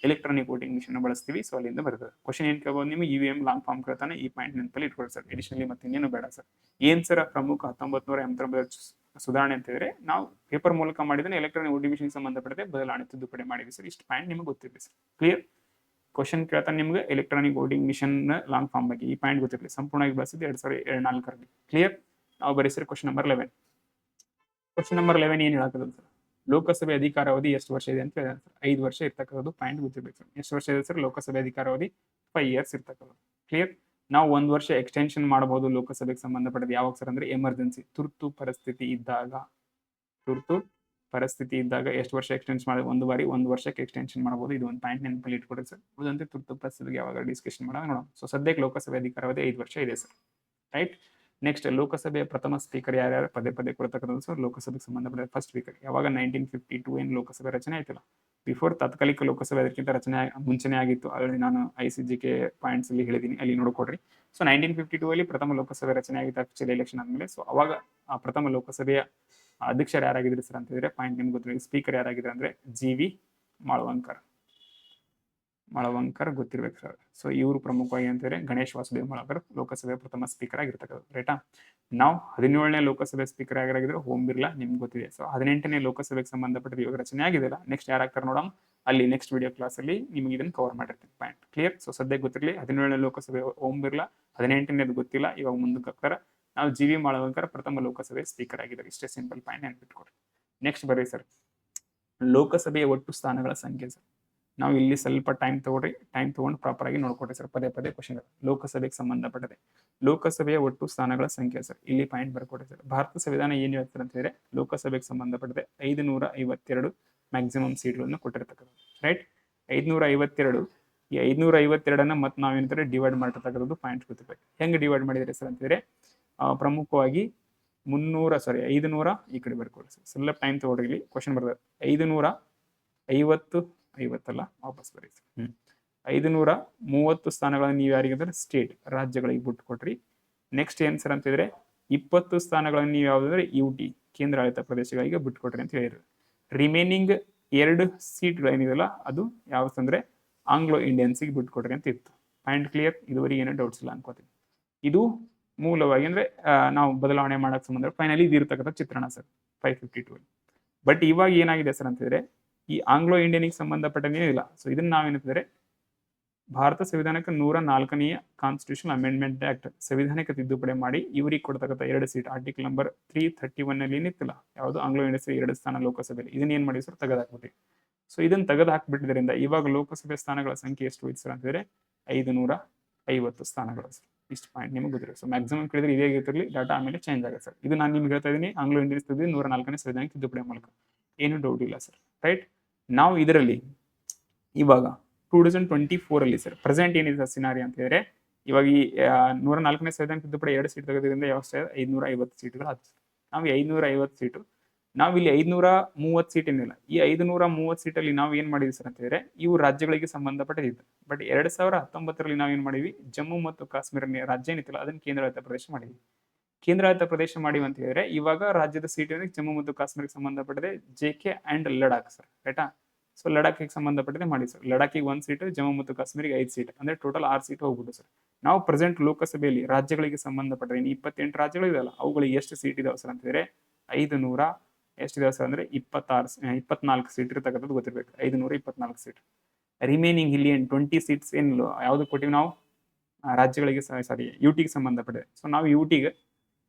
ಎಲೆಕ್ಟ್ರಾನಿಕ್ ವೋಟಿಂಗ್ ಮಿಷನ್ ಬಳಸ್ತೀವಿ. ಸೊ ಅಲ್ಲಿಂದ ಬರ್ತದೆ. ಕ್ವಶನ್ ಏನ್ ಕೇಳ್ಬೋದು ನಿಮಗೆ? E V M long form ಕೇಳ್ತಾನೆ, ಈ ಪಾಯಿಂಟ್ ನೆನಪಲ್ಲಿ ಇಟ್ಕೊಳ್ಳಿ ಸರ್ ಎಡಿಷನಲಿ ಮತ್ತೆ ಇನ್ನೇನು ಬೇಡ ಸರ್ ಏನ್ ಸರ್ ಪ್ರಮುಖ ಹತ್ತೊಂಬತ್ತು ನೂರ ಎಂಬತ್ತೊಂಬತ್ತು ಸುಧಾರಣೆ ಅಂತ ಹೇಳಿದ್ರೆ ನಾವು ಪೇಪರ್ ಮೂಲಕ ಮಾಡಿದ್ರೆ ಎಲೆಕ್ಟ್ರಾನಿಕ್ ವೋಟಿಂಗ್ ಮಿಷನ್ ಸಂಬಂಧಪಟ್ಟಂತೆ ಬದಲಾವಣೆ ತಿದ್ದುಪಡಿ ಮಾಡಿದ್ವಿ ಸರ್ ಇಷ್ಟು ಪಾಯಿಂಟ್ ನಿಮಗೆ ಗೊತ್ತಿರಲಿ ಸರ್ ಕ್ಲಿಯರ್ ಕ್ವಶನ್ ಕೇಳ್ತಾನೆ ನಿಮ್ಗೆ electronic voting machine long form ಬಗ್ಗೆ. ಈ ಪಾಯಿಂಟ್ ಗೊತ್ತಿರಲಿ. ಸಂಪೂರ್ಣವಾಗಿ ಬಳಸಿದ್ದು ಎರಡ್ ಸಾವಿರದ ನಾಲ್ಕರಲ್ಲಿ. ಕ್ಲಿಯರ್ ನಾವು ಬರೀ question number eleven question number eleven ಏನ್ ಹೇಳಕ್ಕದ ಲೋಕಸಭೆ ಅಧಿಕಾರಾವಧಿ ಎಷ್ಟು ವರ್ಷ ಇದೆ ಅಂತ ಹೇಳಿದ್ರೆ ಐದು ವರ್ಷ ಇರ್ತಕ್ಕಂಥದ್ದು ಪಾಯಿಂಟ್ ಗೊತ್ತಿರ್ಬೇಕು ಎಷ್ಟು ವರ್ಷ ಇದೆ ಸರ್? ಲೋಕಸಭೆ ಅಧಿಕಾರಾವಧಿ ಫೈವ್ ಇಯರ್ಸ್ ಇರ್ತಕ್ಕಂಥದ್ದು. ಕ್ಲಿಯರ್ ನಾವು ಒಂದ್ ವರ್ಷ ಎಕ್ಸ್ಟೆನ್ಷನ್ ಮಾಡಬಹುದು ಲೋಕಸಭೆಗೆ ಸಂಬಂಧಪಟ್ಟದ್ದು ಯಾವಾಗ ಸರ್ ಅಂದ್ರೆ ಎಮರ್ಜೆನ್ಸಿ ತುರ್ತು ಪರಿಸ್ಥಿತಿ ಇದ್ದಾಗ. ತುರ್ತು ಪರಿಸ್ಥಿತಿ ಇದ್ದಾಗ ಎಷ್ಟು ವರ್ಷ ಎಕ್ಸ್ಟೆನ್ಷನ್ ಮಾಡಿ, ಒಂದು ಬಾರಿ ಒಂದು ವರ್ಷಕ್ಕೆ ಎಕ್ಸ್ಟೆನ್ಷನ್ ಮಾಡಬಹುದು ಇದು ಒಂದು ಪಾಯಿಂಟ್ ನೆನಪಲ್ಲಿ ಇಟ್ಕೊಡ್ರಿ ಸರ್. ಉಳಿದಂತೆ ತುರ್ತು ಪರಿಸ್ಥಿತಿಗೆ ಯಾವಾಗ ಡಿಸ್ಕಷನ್ ಮಾಡೋಣ ನೋಡೋಣ. ಸೊ ಸದ್ಯಕ್ಕೆ ಲೋಕಸಭೆ ಅಧಿಕಾರಾವಧಿ ಐದು ವರ್ಷ ಇದೆ ಸರ್. ರೈಟ್ ನೆಕ್ಸ್ಟ್ ಲೋಕಸಭೆಯ ಪ್ರಥಮ ಸ್ಪೀಕರ್ ಯಾರ್ಯಾರು? ಪದೇ ಪದೇ ಕೊಡ್ತಕ್ಕಂಥದ್ದು ಸರ್, ಲೋಕಸಭೆಗೆ ಸಂಬಂಧಪಟ್ಟ ಫಸ್ಟ್ ಸ್ಪೀಕರ್ ಯಾವಾಗ ನೈನ್ಟೀನ್ ಫಿಫ್ಟಿ ಟೂ ಏನು ಲೋಕಸಭೆ ರಚನೆ ಆಯ್ತಲ್ಲ? ಬಿಫೋರ್ ತಾತ್ಕಾಲಿಕ ಲೋಕಸಭೆ ಅದಕ್ಕಿಂತ ರಚನೆ ಮುಂಚೆನೇ ಆಗಿತ್ತು. ಅಲ್ಲಿ ನಾನು I C G K points ಅಲ್ಲಿ ಹೇಳಿದ್ದೀನಿ ಅಲ್ಲಿ ನೋಡ್ಕೊಡ್ರಿ. ಸೊ ನೈನ್ಟೀನ್ ಫಿಫ್ಟಿ ಟೂ ಅಲ್ಲಿ ಪ್ರಥಮ ಲೋಕಸಭೆ ರಚನೆ ಆಗಿತ್ತು ಆಕ್ಚುಲಿ ಎಲೆಕ್ಷನ್ ಆದ್ಮೇಲೆ. ಸೊ ಅವಾಗ ಪ್ರಥಮ ಲೋಕಸಭೆಯ ಅಧ್ಯಕ್ಷರು ಯಾರಾಗಿದ್ರು ಸರ್ ಅಂತ ಹೇಳಿದ್ರೆ ಪಾಯಿಂಟ್ ನಿಮ್ಗೆ ಗೊತ್ತಿರಲಿ. ಸ್ಪೀಕರ್ ಯಾರಾಗಿದ್ರು ಅಂದ್ರೆ ಜಿ ವಿ ಮಾಳವಂಕರ್. ಮಳವಂಕರ್ ಗೊತ್ತಿರ್ಬೇಕು ಸರ್. ಸೊ ಇವರು ಪ್ರಮುಖವಾಗಿ ಅಂತಂದ್ರೆ ಗಣೇಶ್ ವಾಸುದೇವ್ ಮಳವಂಕರ್ ಲೋಕಸಭೆ ಪ್ರಥಮ ಸ್ಪೀಕರ್ ಆಗಿರ್ತಕ್ಕಂಥದ್ದು ರೈಟಾ ನಾವು ಹದಿನೇಳನೇ ಲೋಕಸಭೆ ಸ್ಪೀಕರ್ ಆಗಿರಾಗಿದ್ರೆ ಓಂ ಬಿರ್ಲಾ ನಿಮ್ಗೆ ಗೊತ್ತಿದೆ. ಸೊ ಹದಿನೆಂಟನೇ ಲೋಕಸಭೆಗೆ ಸಂಬಂಧಪಟ್ಟ ಇವಾಗ ರಚನೆ ಆಗಿದೆಯಲ್ಲ ನೆಕ್ಸ್ಟ್ ಯಾರಾಗ್ತಾರೆ ನೋಡಮ್ ಅಲ್ಲಿ ನೆಕ್ಸ್ಟ್ ವಿಡಿಯೋ ಕ್ಲಾಸ್ ಅಲ್ಲಿ ನಿಮ್ಗೆ ಇದನ್ನ ಕವರ್ ಮಾಡಿರ್ತೀನಿ. ಪಾಯಿಂಟ್ ಕ್ಲಿಯರ್ ಸೊ ಸದ್ಯಕ್ಕೆ ಗೊತ್ತಿರಲಿ, ಹದಿನೇಳನೇ ಲೋಕಸಭೆ ಓಂ ಬಿರ್ಲಾ, ಹದಿನೆಂಟನೇದು ಗೊತ್ತಿಲ್ಲ, ಇವಾಗ ಮುಂದಕ್ಕೆ ಹಾಕ್ತಾರೆ. ನಾವು ಜಿ ವಿ ಮಾಳವಂಕರ್ ಪ್ರಥಮ ಲೋಕಸಭೆ ಸ್ಪೀಕರ್ ಆಗಿದ್ದಾರೆ. ಇಷ್ಟೇ ಸಿಂಪಲ್ ಪಾಯಿಂಟ್ ನೆನ್ಪಿಟ್ಕೊಡ್ರಿ ನೆಕ್ಸ್ಟ್ ಬರ್ರಿ ಸರ್. ಲೋಕಸಭೆಯ ಒಟ್ಟು ಸ್ಥಾನಗಳ ಸಂಖ್ಯೆ ಸರ್. ನಾವು ಇಲ್ಲಿ ಸ್ವಲ್ಪ ಟೈಮ್ ತಗೊಳ್ರಿ ಟೈಮ್ ತಗೊಂಡು ಪ್ರಾಪರ್ ಆಗಿ ನೋಡ್ಕೊಡ್ರಿ ಸರ್ ಪದೇ ಪದೇ ಕ್ವಶನ್ ಲೋಕಸಭೆಗೆ ಸಂಬಂಧಪಟ್ಟದೆ ಲೋಕಸಭೆಯ ಒಟ್ಟು ಸ್ಥಾನಗಳ ಸಂಖ್ಯೆ ಸರ್ ಇಲ್ಲಿ ಪಾಯಿಂಟ್ ಬರ್ಕೊಡ್ರಿ ಸರ್ ಭಾರತ ಸಂವಿಧಾನ ಏನು ಹೇಳ್ತಾರೆ ಅಂತ ಹೇಳಿದ್ರೆ, ಲೋಕಸಭೆಗೆ ಸಂಬಂಧಪಟ್ಟದೆ ಐದು ನೂರ ಐವತ್ತೆರಡು ಮ್ಯಾಕ್ಸಿಮಮ್ ಸೀಟ್ಗಳನ್ನು ಕೊಟ್ಟಿರ್ತಕ್ಕಂಥದ್ದು ರೈಟ್ ಐದ್ನೂರ ಐವತ್ತೆರಡು. ಈ ಐದುನೂರ ಐವತ್ತೆರಡನ್ನ ಮತ್ತೆ ನಾವೇನಂತಾರೆ ಡಿವೈಡ್ ಮಾಡಿರ್ತಕ್ಕಂಥದ್ದು ಪಾಯಿಂಟ್ ಗೊತ್ತಿರ್ಬೇಕು ಹೆಂಗೆ ಡಿವೈಡ್ ಮಾಡಿದರೆ ಸರ್ ಅಂತಿದ್ರೆ ಪ್ರಮುಖವಾಗಿ ಮುನ್ನೂರ ಸಾರಿ ಐದು ನೂರ ಈ ಕಡೆ ಬರ್ಕೊಳ್ಳಿ ಸರ್ ಸ್ವಲ್ಪ ಟೈಮ್ ತಗೊಳ್ರಿ ಇಲ್ಲಿ. ಕ್ವಶನ್ ಬರ್ತದೆ ಐದು ನೂರ ಐವತ್ತು ಐವತ್ತಲ್ಲ ವಾಪಸ್ ಬರೀತು ಸರ್ ಹ್ಮ್. ಐದು ನೂರ ಮೂವತ್ತು ಸ್ಥಾನಗಳನ್ನು ನೀವು ಯಾರಿಗಂದ್ರೆ ಸ್ಟೇಟ್ ರಾಜ್ಯಗಳಿಗೆ ಬಿಟ್ಟು ಕೊಟ್ರಿ. ನೆಕ್ಸ್ಟ್ ಏನ್ ಸರ್ ಅಂತಿದ್ರೆ ಇಪ್ಪತ್ತು ಸ್ಥಾನಗಳನ್ನು ನೀವು ಯಾವುದಂದ್ರೆ ಯು ಟಿ ಕೇಂದ್ರಾಡಳಿತ ಪ್ರದೇಶಗಳಿಗೆ ಬಿಟ್ಕೊಟ್ರಿ ಅಂತ ಹೇಳಿದ್ರು. ರಿಮೈನಿಂಗ್ ಎರಡು ಸೀಟ್ಗಳೇನಿದೆಯಲ್ಲ ಅದು ಯಾವತ್ತಂದ್ರೆ ಆಂಗ್ಲೋ ಇಂಡಿಯನ್ಸಿಗೆ ಬಿಟ್ಕೊಟ್ರಿ ಅಂತ ಇತ್ತು. ಪಾಯಿಂಟ್ ಕ್ಲಿಯರ್ ಇದುವರೆಗೆ ಏನೋ ಡೌಟ್ಸ್ ಇಲ್ಲ ಅನ್ಕೋತೀನಿ. ಇದು ಮೂಲವಾಗಿ ಅಂದ್ರೆ ನಾವು ಬದಲಾವಣೆ ಮಾಡಕ್ ಸಂಬಂಧ ಫೈನಲಿ ಇದು ಇರತಕ್ಕಂಥ ಚಿತ್ರಣ sir five fifty two but ಇವಾಗ ಏನಾಗಿದೆ ಸರ್ ಅಂತಂದ್ರೆ ಈ ಆಂಗ್ಲೋ ಇಂಡಿಯನಿಗೆ ಸಂಬಂಧಪಟ್ಟನೇ ಇಲ್ಲ. ಸೊ ಇದನ್ನ ನಾವೇನಿದ್ರೆ ಭಾರತ ಸಂವಿಧಾನಕ್ಕೆ ನೂರ ನಾಲ್ಕನೆಯ ಕಾನ್ಸ್ಟಿಟ್ಯೂಷನ್ ಅಮೆಂಡ್ಮೆಂಟ್ ಆಕ್ಟ್ ಸಂವಿಧಾನಕ್ಕೆ ತಿದ್ದುಪಡಿ ಮಾಡಿ ಇವರಿಗೆ ಕೊಡ್ತಕ್ಕಂಥ ಎರಡು seat article number three thirty one ಅಲ್ಲಿ ಏನಿತ್ತಿಲ್ಲ, ಯಾವುದು? ಆಂಗ್ಲೋ ಇಂಡಿಯನ್ಸ್ ಎರಡು ಸ್ಥಾನ ಲೋಕಸಭೆಯಲ್ಲಿ ಇದನ್ನ ಏನ್ ಮಾಡಿ ಸರ್? ತೆಗೆದಾಕ್ಬಿಟ್ಟು. ಸೊ ಇದನ್ನ ತೆಗೆದು ಹಾಕ್ಬಿಟ್ಟಿದ್ರಿಂದ ಇವಾಗ ಲೋಕಸಭೆ ಸ್ಥಾನಗಳ ಸಂಖ್ಯೆ ಎಷ್ಟು ಹೋಯ್ತು ಸರ್ ಅಂತಂದ್ರೆ ಐದು ನೂರ ಐವತ್ತು ಸ್ಥಾನಗಳು ಸರ್. ಇಷ್ಟು ಪಾಯಿಂಟ್ ನಿಮಗೆ ಗೊತ್ತಿರೋ ಸೊ ಮ್ಯಾಕ್ಸಿಮಮ್ ಕೇಳಿದ್ರೆ ಇದೇ ಆಗಿರ್ತಿರ್ಲಿ ಡಾಟಾ ಆಮೇಲೆ ಚೇಂಜ್ ಆಗುತ್ತೆ ಸರ್. ಇದು ನಾನು ನಿಮ್ಗೆ ಹೇಳ್ತಾ ಇದ್ದೀನಿ, ಆಂಗ್ಲೋ ಇಂಡಿಯನ್ಸ್ ನೂರ ನಾಲ್ಕನೇ ಸಂವಿಧಾನಕ್ಕೆ ತಿದ್ದುಪಡಿ ಮೂಲಕ. ಏನು ಡೌಟ್ ಇಲ್ಲ ಸರ್. ರೈಟ್ ನಾವು ಇದರಲ್ಲಿ, ಇವಾಗ ಟೂ ತೌಸಂಡ್ ಟ್ವೆಂಟಿ ಫೋರಲ್ಲಿ ಸರ್ ಪ್ರೆಸೆಂಟ್ ಏನಿದೆ ಸಿನಾರಿ ಅಂತ ಹೇಳಿದ್ರೆ, ಇವಾಗ ಈ ನೂರ ನಾಲ್ಕನೇ ಸಂವಿಧಾನ ತಿದ್ದುಪಡಿ ಎರಡು ಸೀಟ್ ತೆಗೆದ್ರಿಂದ ವ್ಯವಸ್ಥೆ ಐದುನೂರ ಐವತ್ತು ಸೀಟ್ಗಳು ಆಯ್ತು ನಾವು ಐದುನೂರ ಐವತ್ತು ಸೀಟು ನಾವು ಇಲ್ಲಿ ಐದ್ನೂರ ಮೂವತ್ತು ಸೀಟ್ ಏನಿಲ್ಲ. ಈ ಐದುನೂರ ಮೂವತ್ತು ಸೀಟಲ್ಲಿ ನಾವು ಏನು ಮಾಡಿದ್ವಿ ಸರ್ ಅಂತ ಹೇಳಿದ್ರೆ, ಇವು ರಾಜ್ಯಗಳಿಗೆ ಸಂಬಂಧಪಟ್ಟಿದ್ದು ಬಟ್ ಎರಡು ಸಾವಿರ ಹತ್ತೊಂಬತ್ತರಲ್ಲಿ ನಾವು ಏನು ಮಾಡಿದ್ವಿ? ಜಮ್ಮು ಮತ್ತು ಕಾಶ್ಮೀರ ರಾಜ್ಯ ಏನಿತ್ತಲ್ಲ, ಅದನ್ನು ಕೇಂದ್ರಾಡಳಿತ ಪ್ರದೇಶ ಮಾಡಿದ್ವಿ. ಕೇಂದ್ರಾಡಳಿತ ಪ್ರದೇಶ ಮಾಡಿವಿ ಅಂತ ಹೇಳಿದ್ರೆ, ಇವಾಗ ರಾಜ್ಯದ ಸೀಟ್ ಜಮ್ಮು ಮತ್ತು ಕಾಶ್ಮೀರಕ್ಕೆ ಸಂಬಂಧಪಟ್ಟಿದೆ J K and Ladakh sir ರೈಟಾ ಸೊ ಲಡಾಖಿಗೆ ಸಂಬಂಧಪಟ್ಟಿದೆ ಮಾಡಿ ಸರ್ ಲಡಾಖಿಗೆ ಒಂದು ಸೀಟ್ ಜಮ್ಮು ಮತ್ತು ಕಾಶ್ಮೀರಿಗೆ ಐದು ಸೀಟ್ ಅಂದ್ರೆ ಟೋಟಲ್ ಆರು ಸೀಟ್ ಹೋಗ್ಬಿಟ್ಟು ಸರ್ ನಾವು ಪ್ರೆಸೆಂಟ್ ಲೋಕಸಭೆಯಲ್ಲಿ ರಾಜ್ಯಗಳಿಗೆ ಸಂಬಂಧಪಟ್ಟರೆ ಇನ್ನು ಇಪ್ಪತ್ತೆಂಟು ರಾಜ್ಯಗಳು ಇದೆಯಲ್ಲ, ಅವುಗಳಿಗೆ ಎಷ್ಟು ಸೀಟ್ ಇದಾವೆ ಸರ್ ಅಂತಂದ್ರೆ ಐದು ನೂರ ಎಷ್ಟಿದಾವೆ ಸರ್ ಅಂದ್ರೆ ಇಪ್ಪತ್ತಾರು ಇಪ್ಪತ್ನಾಲ್ಕು ಸೀಟ್ ಇರ್ತಕ್ಕಂಥದ್ದು ಗೊತ್ತಿರಬೇಕು. ಐದು ನೂರ ಇಪ್ಪತ್ನಾಲ್ಕು ಸೀಟ್ ರಿಮೈನಿಂಗ್ ಇಲ್ಲಿ ಏನು ಟ್ವೆಂಟಿ ಸೀಟ್ಸ್ ಏನು, ಯಾವ್ದು ಕೊಟ್ಟಿವಿ ನಾವು? ರಾಜ್ಯಗಳಿಗೆ ಸಾರಿ ಯು ಟಿಗೆ ಸಂಬಂಧಪಟ್ಟಿದೆ ಸೊ ನಾವು ಯು ಟಿಗೆ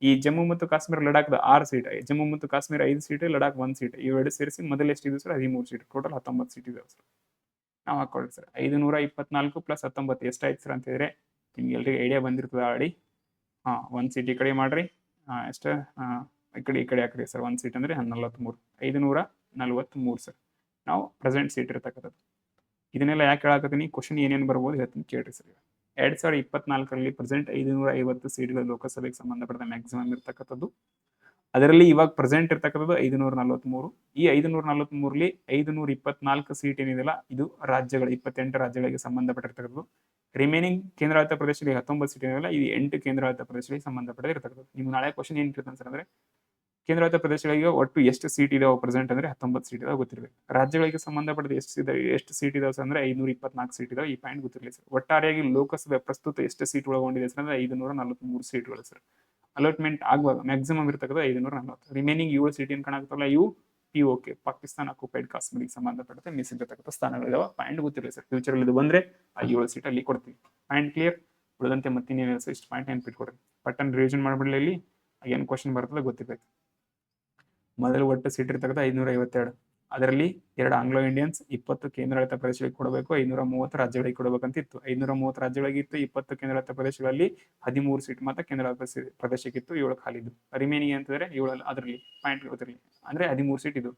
ಈ ಜಮ್ಮು ಮತ್ತು ಕಾಶ್ಮೀರ ಲಡಾಖ್ದ ಆರು ಸೀಟ್, ಜಮ್ಮು ಮತ್ತು ಕಾಶ್ಮೀರ ಐದು ಸೀಟ್, ಲಡಾಖ್ ಒಂದು ಸೀಟ್ ಇವೆರಡು ಸೇರಿಸಿ ಮೊದಲು ಎಷ್ಟಿದೆ ಸರ್? ಹದಿಮೂರು ಸೀಟ್. ಟೋಟಲ್ ಹತ್ತೊಂಬತ್ತು ಸೀಟ್ ಇದಾವೆ ಸರ್. ನಾವು ಹಾಕೊಳ್ಳಿ ಸರ್. ಐದು ನೂರ ಇಪ್ಪತ್ನಾಲ್ಕು ಪ್ಲಸ್ ಹತ್ತೊಂಬತ್ತು. ಎಷ್ಟಾಯ್ತು ಸರ್ ಅಂತ ಹೇಳಿದ್ರೆ ನಿಮ್ಗೆ ಎಲ್ರಿಗೆ ಐಡಿಯಾ ಬಂದಿರ್ತದೆ ಆಡಿ ಹಾಂ, ಒಂದು ಸೀಟ್ ಈ ಕಡೆ ಮಾಡ್ರಿ. ಹಾಂ, ಎಷ್ಟು? ಈ ಕಡೆ ಈ ಕಡೆ ಹಾಕ್ರಿ ಸರ್. ಒಂದು ಸೀಟ್ ಅಂದರೆ ನಲ್ವತ್ತ್ಮೂರು ಐದು ನೂರ ನಲ್ವತ್ತ್ಮೂರು ಸರ್. ನಾವು ಪ್ರೆಸೆಂಟ್ ಸೀಟ್ ಇರ್ತಕ್ಕಂಥದ್ದು. ಇದನ್ನೆಲ್ಲ ಯಾಕೆ ಹೇಳಾಕತ್ತೀನಿ? ಕ್ವಶನ್ ಏನೇನು ಬರ್ಬೋದು ಹೇಳ್ತೀನಿ. ಕೇಳ್ರಿ ಸರ್ ಎರಡ್ ಸಾವಿರದ ಇಪ್ಪತ್ನಾಲ್ಕರಲ್ಲಿ ಪ್ರೆಸೆಂಟ್ ಐದುನೂರ ಐವತ್ತು ಸೀಟ್ಗಳು ಲೋಕಸಭೆಗೆ ಸಂಬಂಧಪಟ್ಟ ಮ್ಯಾಕ್ಸಿಮಮ್ ಇರ್ತಕ್ಕಂಥದ್ದು. ಅದರಲ್ಲಿ ಇವಾಗ ಪ್ರೆಸೆಂಟ್ ಇರ್ತಕ್ಕಂಥದ್ದು ಐದುನೂರ ನಲವತ್ಮೂರು ಈ ಐದುನೂರ ನಲವತ್ಮೂರಲ್ಲಿ ಐದುನೂರ ಇಪ್ಪತ್ನಾಲ್ಕು ಸೀಟ್ ಏನಿದೆಲ್ಲ ಇದು ರಾಜ್ಯಗಳ, ಇಪ್ಪತ್ತೆಂಟು ರಾಜ್ಯಗಳಿಗೆ ಸಂಬಂಧಪಟ್ಟಿರ್ತಕ್ಕಂಥದ್ದು. ರಿಮೈನಿಂಗ್ ಕೇಂದ್ರಾಡಳಿತ ಪ್ರದೇಶಗಳಿಗೆ ಹತ್ತೊಂಬತ್ತು ಸೀಟ್ ಏನಿದೆ ಇದು ಎಂಟು ಕೇಂದ್ರಾಡಳಿತ ಪ್ರದೇಶಗಳಿಗೆ ಸಂಬಂಧಪಟ್ಟಿರ್ತಕ್ಕಂಥದ್ದು ನಿಮ್ಗೆ ನಾಳೆ ಕ್ವಶನ್ ಏನ್ ಇರ್ತದೆ ಸರ್ ಅಂದ್ರೆ ಕೇಂದ್ರಾಡಳಿತ ಪ್ರದೇಶಗಳಿಗೆ ಒಟ್ಟು ಎಷ್ಟು ಸೀಟ್ ಇದಾವೆ ಪ್ರೆಸೆಂಟ್ ಅಂದ್ರೆ ಹತ್ತೊಂಬತ್ತು ಸೀಟ್ ಇದಾವೆ ಗೊತ್ತಿರಬೇಕು. ರಾಜ್ಯಗಳಿಗೆ ಸಂಬಂಧಪಟ್ಟ ಎಷ್ಟು ಇದೆ ಎಷ್ಟು ಸೀಟ್ ಇದಾವೆ ಅಂದ್ರೆ ಐನೂರ ಇಪ್ಪತ್ನಾಲ್ಕು ಸೀಟ್ ಇದಾವೆ, ಈ ಪಾಯಿಂಟ್ ಗೊತ್ತಿರಲಿ ಸರ್. ಒಟ್ಟಾರೆಯಾಗಿ ಲೋಕಸಭೆ ಪ್ರಸ್ತುತ ಎಷ್ಟು ಸೀಟ್ ಒಳಗೊಂಡಿದೆ ಸರ್ ಅಂದ್ರೆ ಐದುನೂರ ನಲವತ್ಮೂರು ಸೀಟ್ಗಳು ಸರ್. ಅಲಾಟ್ಮೆಂಟ್ ಆಗುವಾಗ ಮ್ಯಾಕ್ಸಿಮಮ್ ಇರ್ತಕ್ಕಂಥ ಐದುನೂರ ನಲವತ್ತು ರಿಮೈನಿಂಗ್ ಏಳು ಸೀಟ್ ಏನು ಕಾಣಾಗ್ತಲ್ಲ ಇವು P O K Pakistan occupied ಕಾಶ್ಮೀರಿಗೆ ಸಂಬಂಧಪಟ್ಟಂತೆ ಮೀಸಲಿರ್ತಕ್ಕಂಥ ಸ್ಥಾನಗಳಿದಾವೆ ಪಾಯಿಂಟ್ ಗೊತ್ತಿರಲಿ ಸರ್. ಫ್ಯೂಚರ್ ಇದು ಬಂದ್ರೆ ಆ ಏಳು ಸೀಟ್ ಅಲ್ಲಿ ಕೊಡ್ತೀವಿ ಪಾಯಿಂಟ್ ಕ್ಲಿಯರ್ ಉಳಿದಂತೆ ಮತ್ತಿನ್ನೇನು ಸರ್. ಇಷ್ಟು ಪಾಯಿಂಟ್ ನೆನ್ಪಿಟ್ಕೊಡ್ರಿ. ಪಟ್ಟನ್ ರಿವಿಷನ್ ಮಾಡ್ಬಿಡ್ಲಿ ಏನು ಕ್ವಶನ್ ಬರ್ತದೆ, ಗೊತ್ತಿರ್ಬೇಕು. ಮೊದಲು ಒಟ್ಟು ಸೀಟ್ ಇರ್ತಕ್ಕಂಥ ಐದುನೂರ ಐವತ್ತೆರಡು ಅದರಲ್ಲಿ ಎರಡು ಆಂಗ್ಲೋ ಇಂಡಿಯನ್ಸ್ ಇಪ್ಪತ್ತು ಕೇಂದ್ರಾಡಳಿತ ಪ್ರದೇಶಗಳಿಗೆ ಕೊಡಬೇಕು ಐನೂರ ಮೂವತ್ತು ರಾಜ್ಯಗಳಿಗೆ ಕೊಡಬೇಕಂತಿತ್ತು. ಐನೂರ ಮೂವತ್ತು ರಾಜ್ಯಗಳಿಗಿತ್ತು ಇಪ್ಪತ್ತು ಕೇಂದ್ರಾಡಳಿತ ಪ್ರದೇಶಗಳಲ್ಲಿ ಹದಿಮೂರು ಸೀಟ್ ಮಾತ್ರ ಕೇಂದ್ರಾಡಳಿತ ಪ್ರದೇಶ- ಪ್ರದೇಶಕ್ಕಿತ್ತು, ಏಳು ಖಾಲಿದ್ದು ರಿಮೇನಿಂಗ್ ಅಂತಂದ್ರೆ ಏಳಲ್ಲಿ ಅದರಲ್ಲಿ ಪಾಯಿಂಟ್ ಗೊತ್ತಿರಲಿ. ಅಂದ್ರೆ ಹದಿಮೂರು ಸೀಟ್ ಇದು.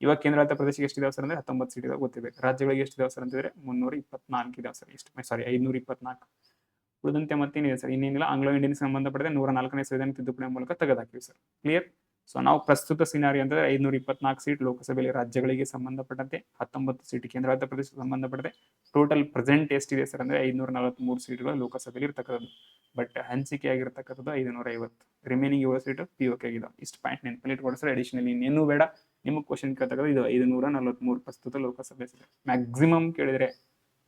ಇವಾಗ ಕೇಂದ್ರಾಡಳಿತ ಪ್ರದೇಶಕ್ಕೆ ಎಷ್ಟು ಇದಾವೆ ಸರ್ ಅಂದ್ರೆ ಹತ್ತೊಂಬತ್ತು ಸೀಟ್ ಇದಾವೆ ಗೊತ್ತಿದೆ. ರಾಜ್ಯಗಳಿಗೆ ಎಷ್ಟು ದಿವಸ ಸರ್ ಅಂತಂದ್ರೆ ಮುನ್ನೂರ ಇಪ್ಪತ್ನಾಲ್ಕು ಇದಾವೆ ಸರ್ ಎಷ್ಟು ಸಾರಿ ಐನೂರ ಇಪ್ಪತ್ನಾಲ್ಕು ಉಳಿದಂತೆ ಮತ್ತೇನಿದೆ ಸರ್? ಇನ್ನೇನಿಲ್ಲ. ಆಂಗ್ಲೋ ಇಂಡಿಯನ್ ಸಂಬಂಧಪಟ್ಟರೆ ನೂರ ನಾಲ್ಕನೇ ಸಂವಿಧಾನ ತಿದ್ದುಪಡಿ ಮೂಲಕ ತೆಗೆದಾಕಿವಿ ಸರ್. ಕ್ಲಿಯರ್ ಸೊ ನಾವು ಪ್ರಸ್ತುತ ಸಿನಾರಿ ಅಂದ್ರೆ ಐನೂರ ಇಪ್ಪತ್ನಾಲ್ಕು ಸೀಟ್ ಲೋಕಸಭೆಯಲ್ಲಿ ರಾಜ್ಯಗಳಿಗೆ ಸಂಬಂಧಪಟ್ಟಂತೆ, ಹತ್ತೊಂಬತ್ತು ಸೀಟ್ ಕೇಂದ್ರಾಡಳಿತ ಪ್ರದೇಶಕ್ಕೆ ಸಂಬಂಧಪಟ್ಟಂತೆ. ಟೋಟಲ್ ಪ್ರೆಸೆಂಟ್ ಎಷ್ಟಿದೆ ಸರ್ ಅಂದ್ರೆ ಐನೂರ ನಲವತ್ಮೂರು ಸೀಟ್ಗಳು ಲೋಕಸಭೆಯಲ್ಲಿ ಇರ್ತಕ್ಕಂಥದ್ದು ಬಟ್ ಹಂಚಿಕೆ ಆಗಿರ್ತಕ್ಕಂಥದ್ದು ಐದುನೂರ ಐವತ್ತು. ರಿಮೈನಿಂಗ್ ಏಳು ಸೀಟ್ ಪಿ ಓಕೆ ಆಗಿದೆ ಇಷ್ಟು ಪಾಯಿಂಟ್ ನೆನಪಲ್ಲಿ ಸರ್ ಅಡಿಷನಲ್ ಇನ್ನೇನು ಬೇಡ. ನಿಮಗೆ ಕ್ವಶನ್ ಕೇಳ್ತಕ್ಕಂಥ ಇದು ಐದುನೂರ ನಲವತ್ಮೂರು ಪ್ರಸ್ತುತ ಲೋಕಸಭೆ ಸರ್. ಮ್ಯಾಕ್ಸಿಮಮ್ ಕೇಳಿದ್ರೆ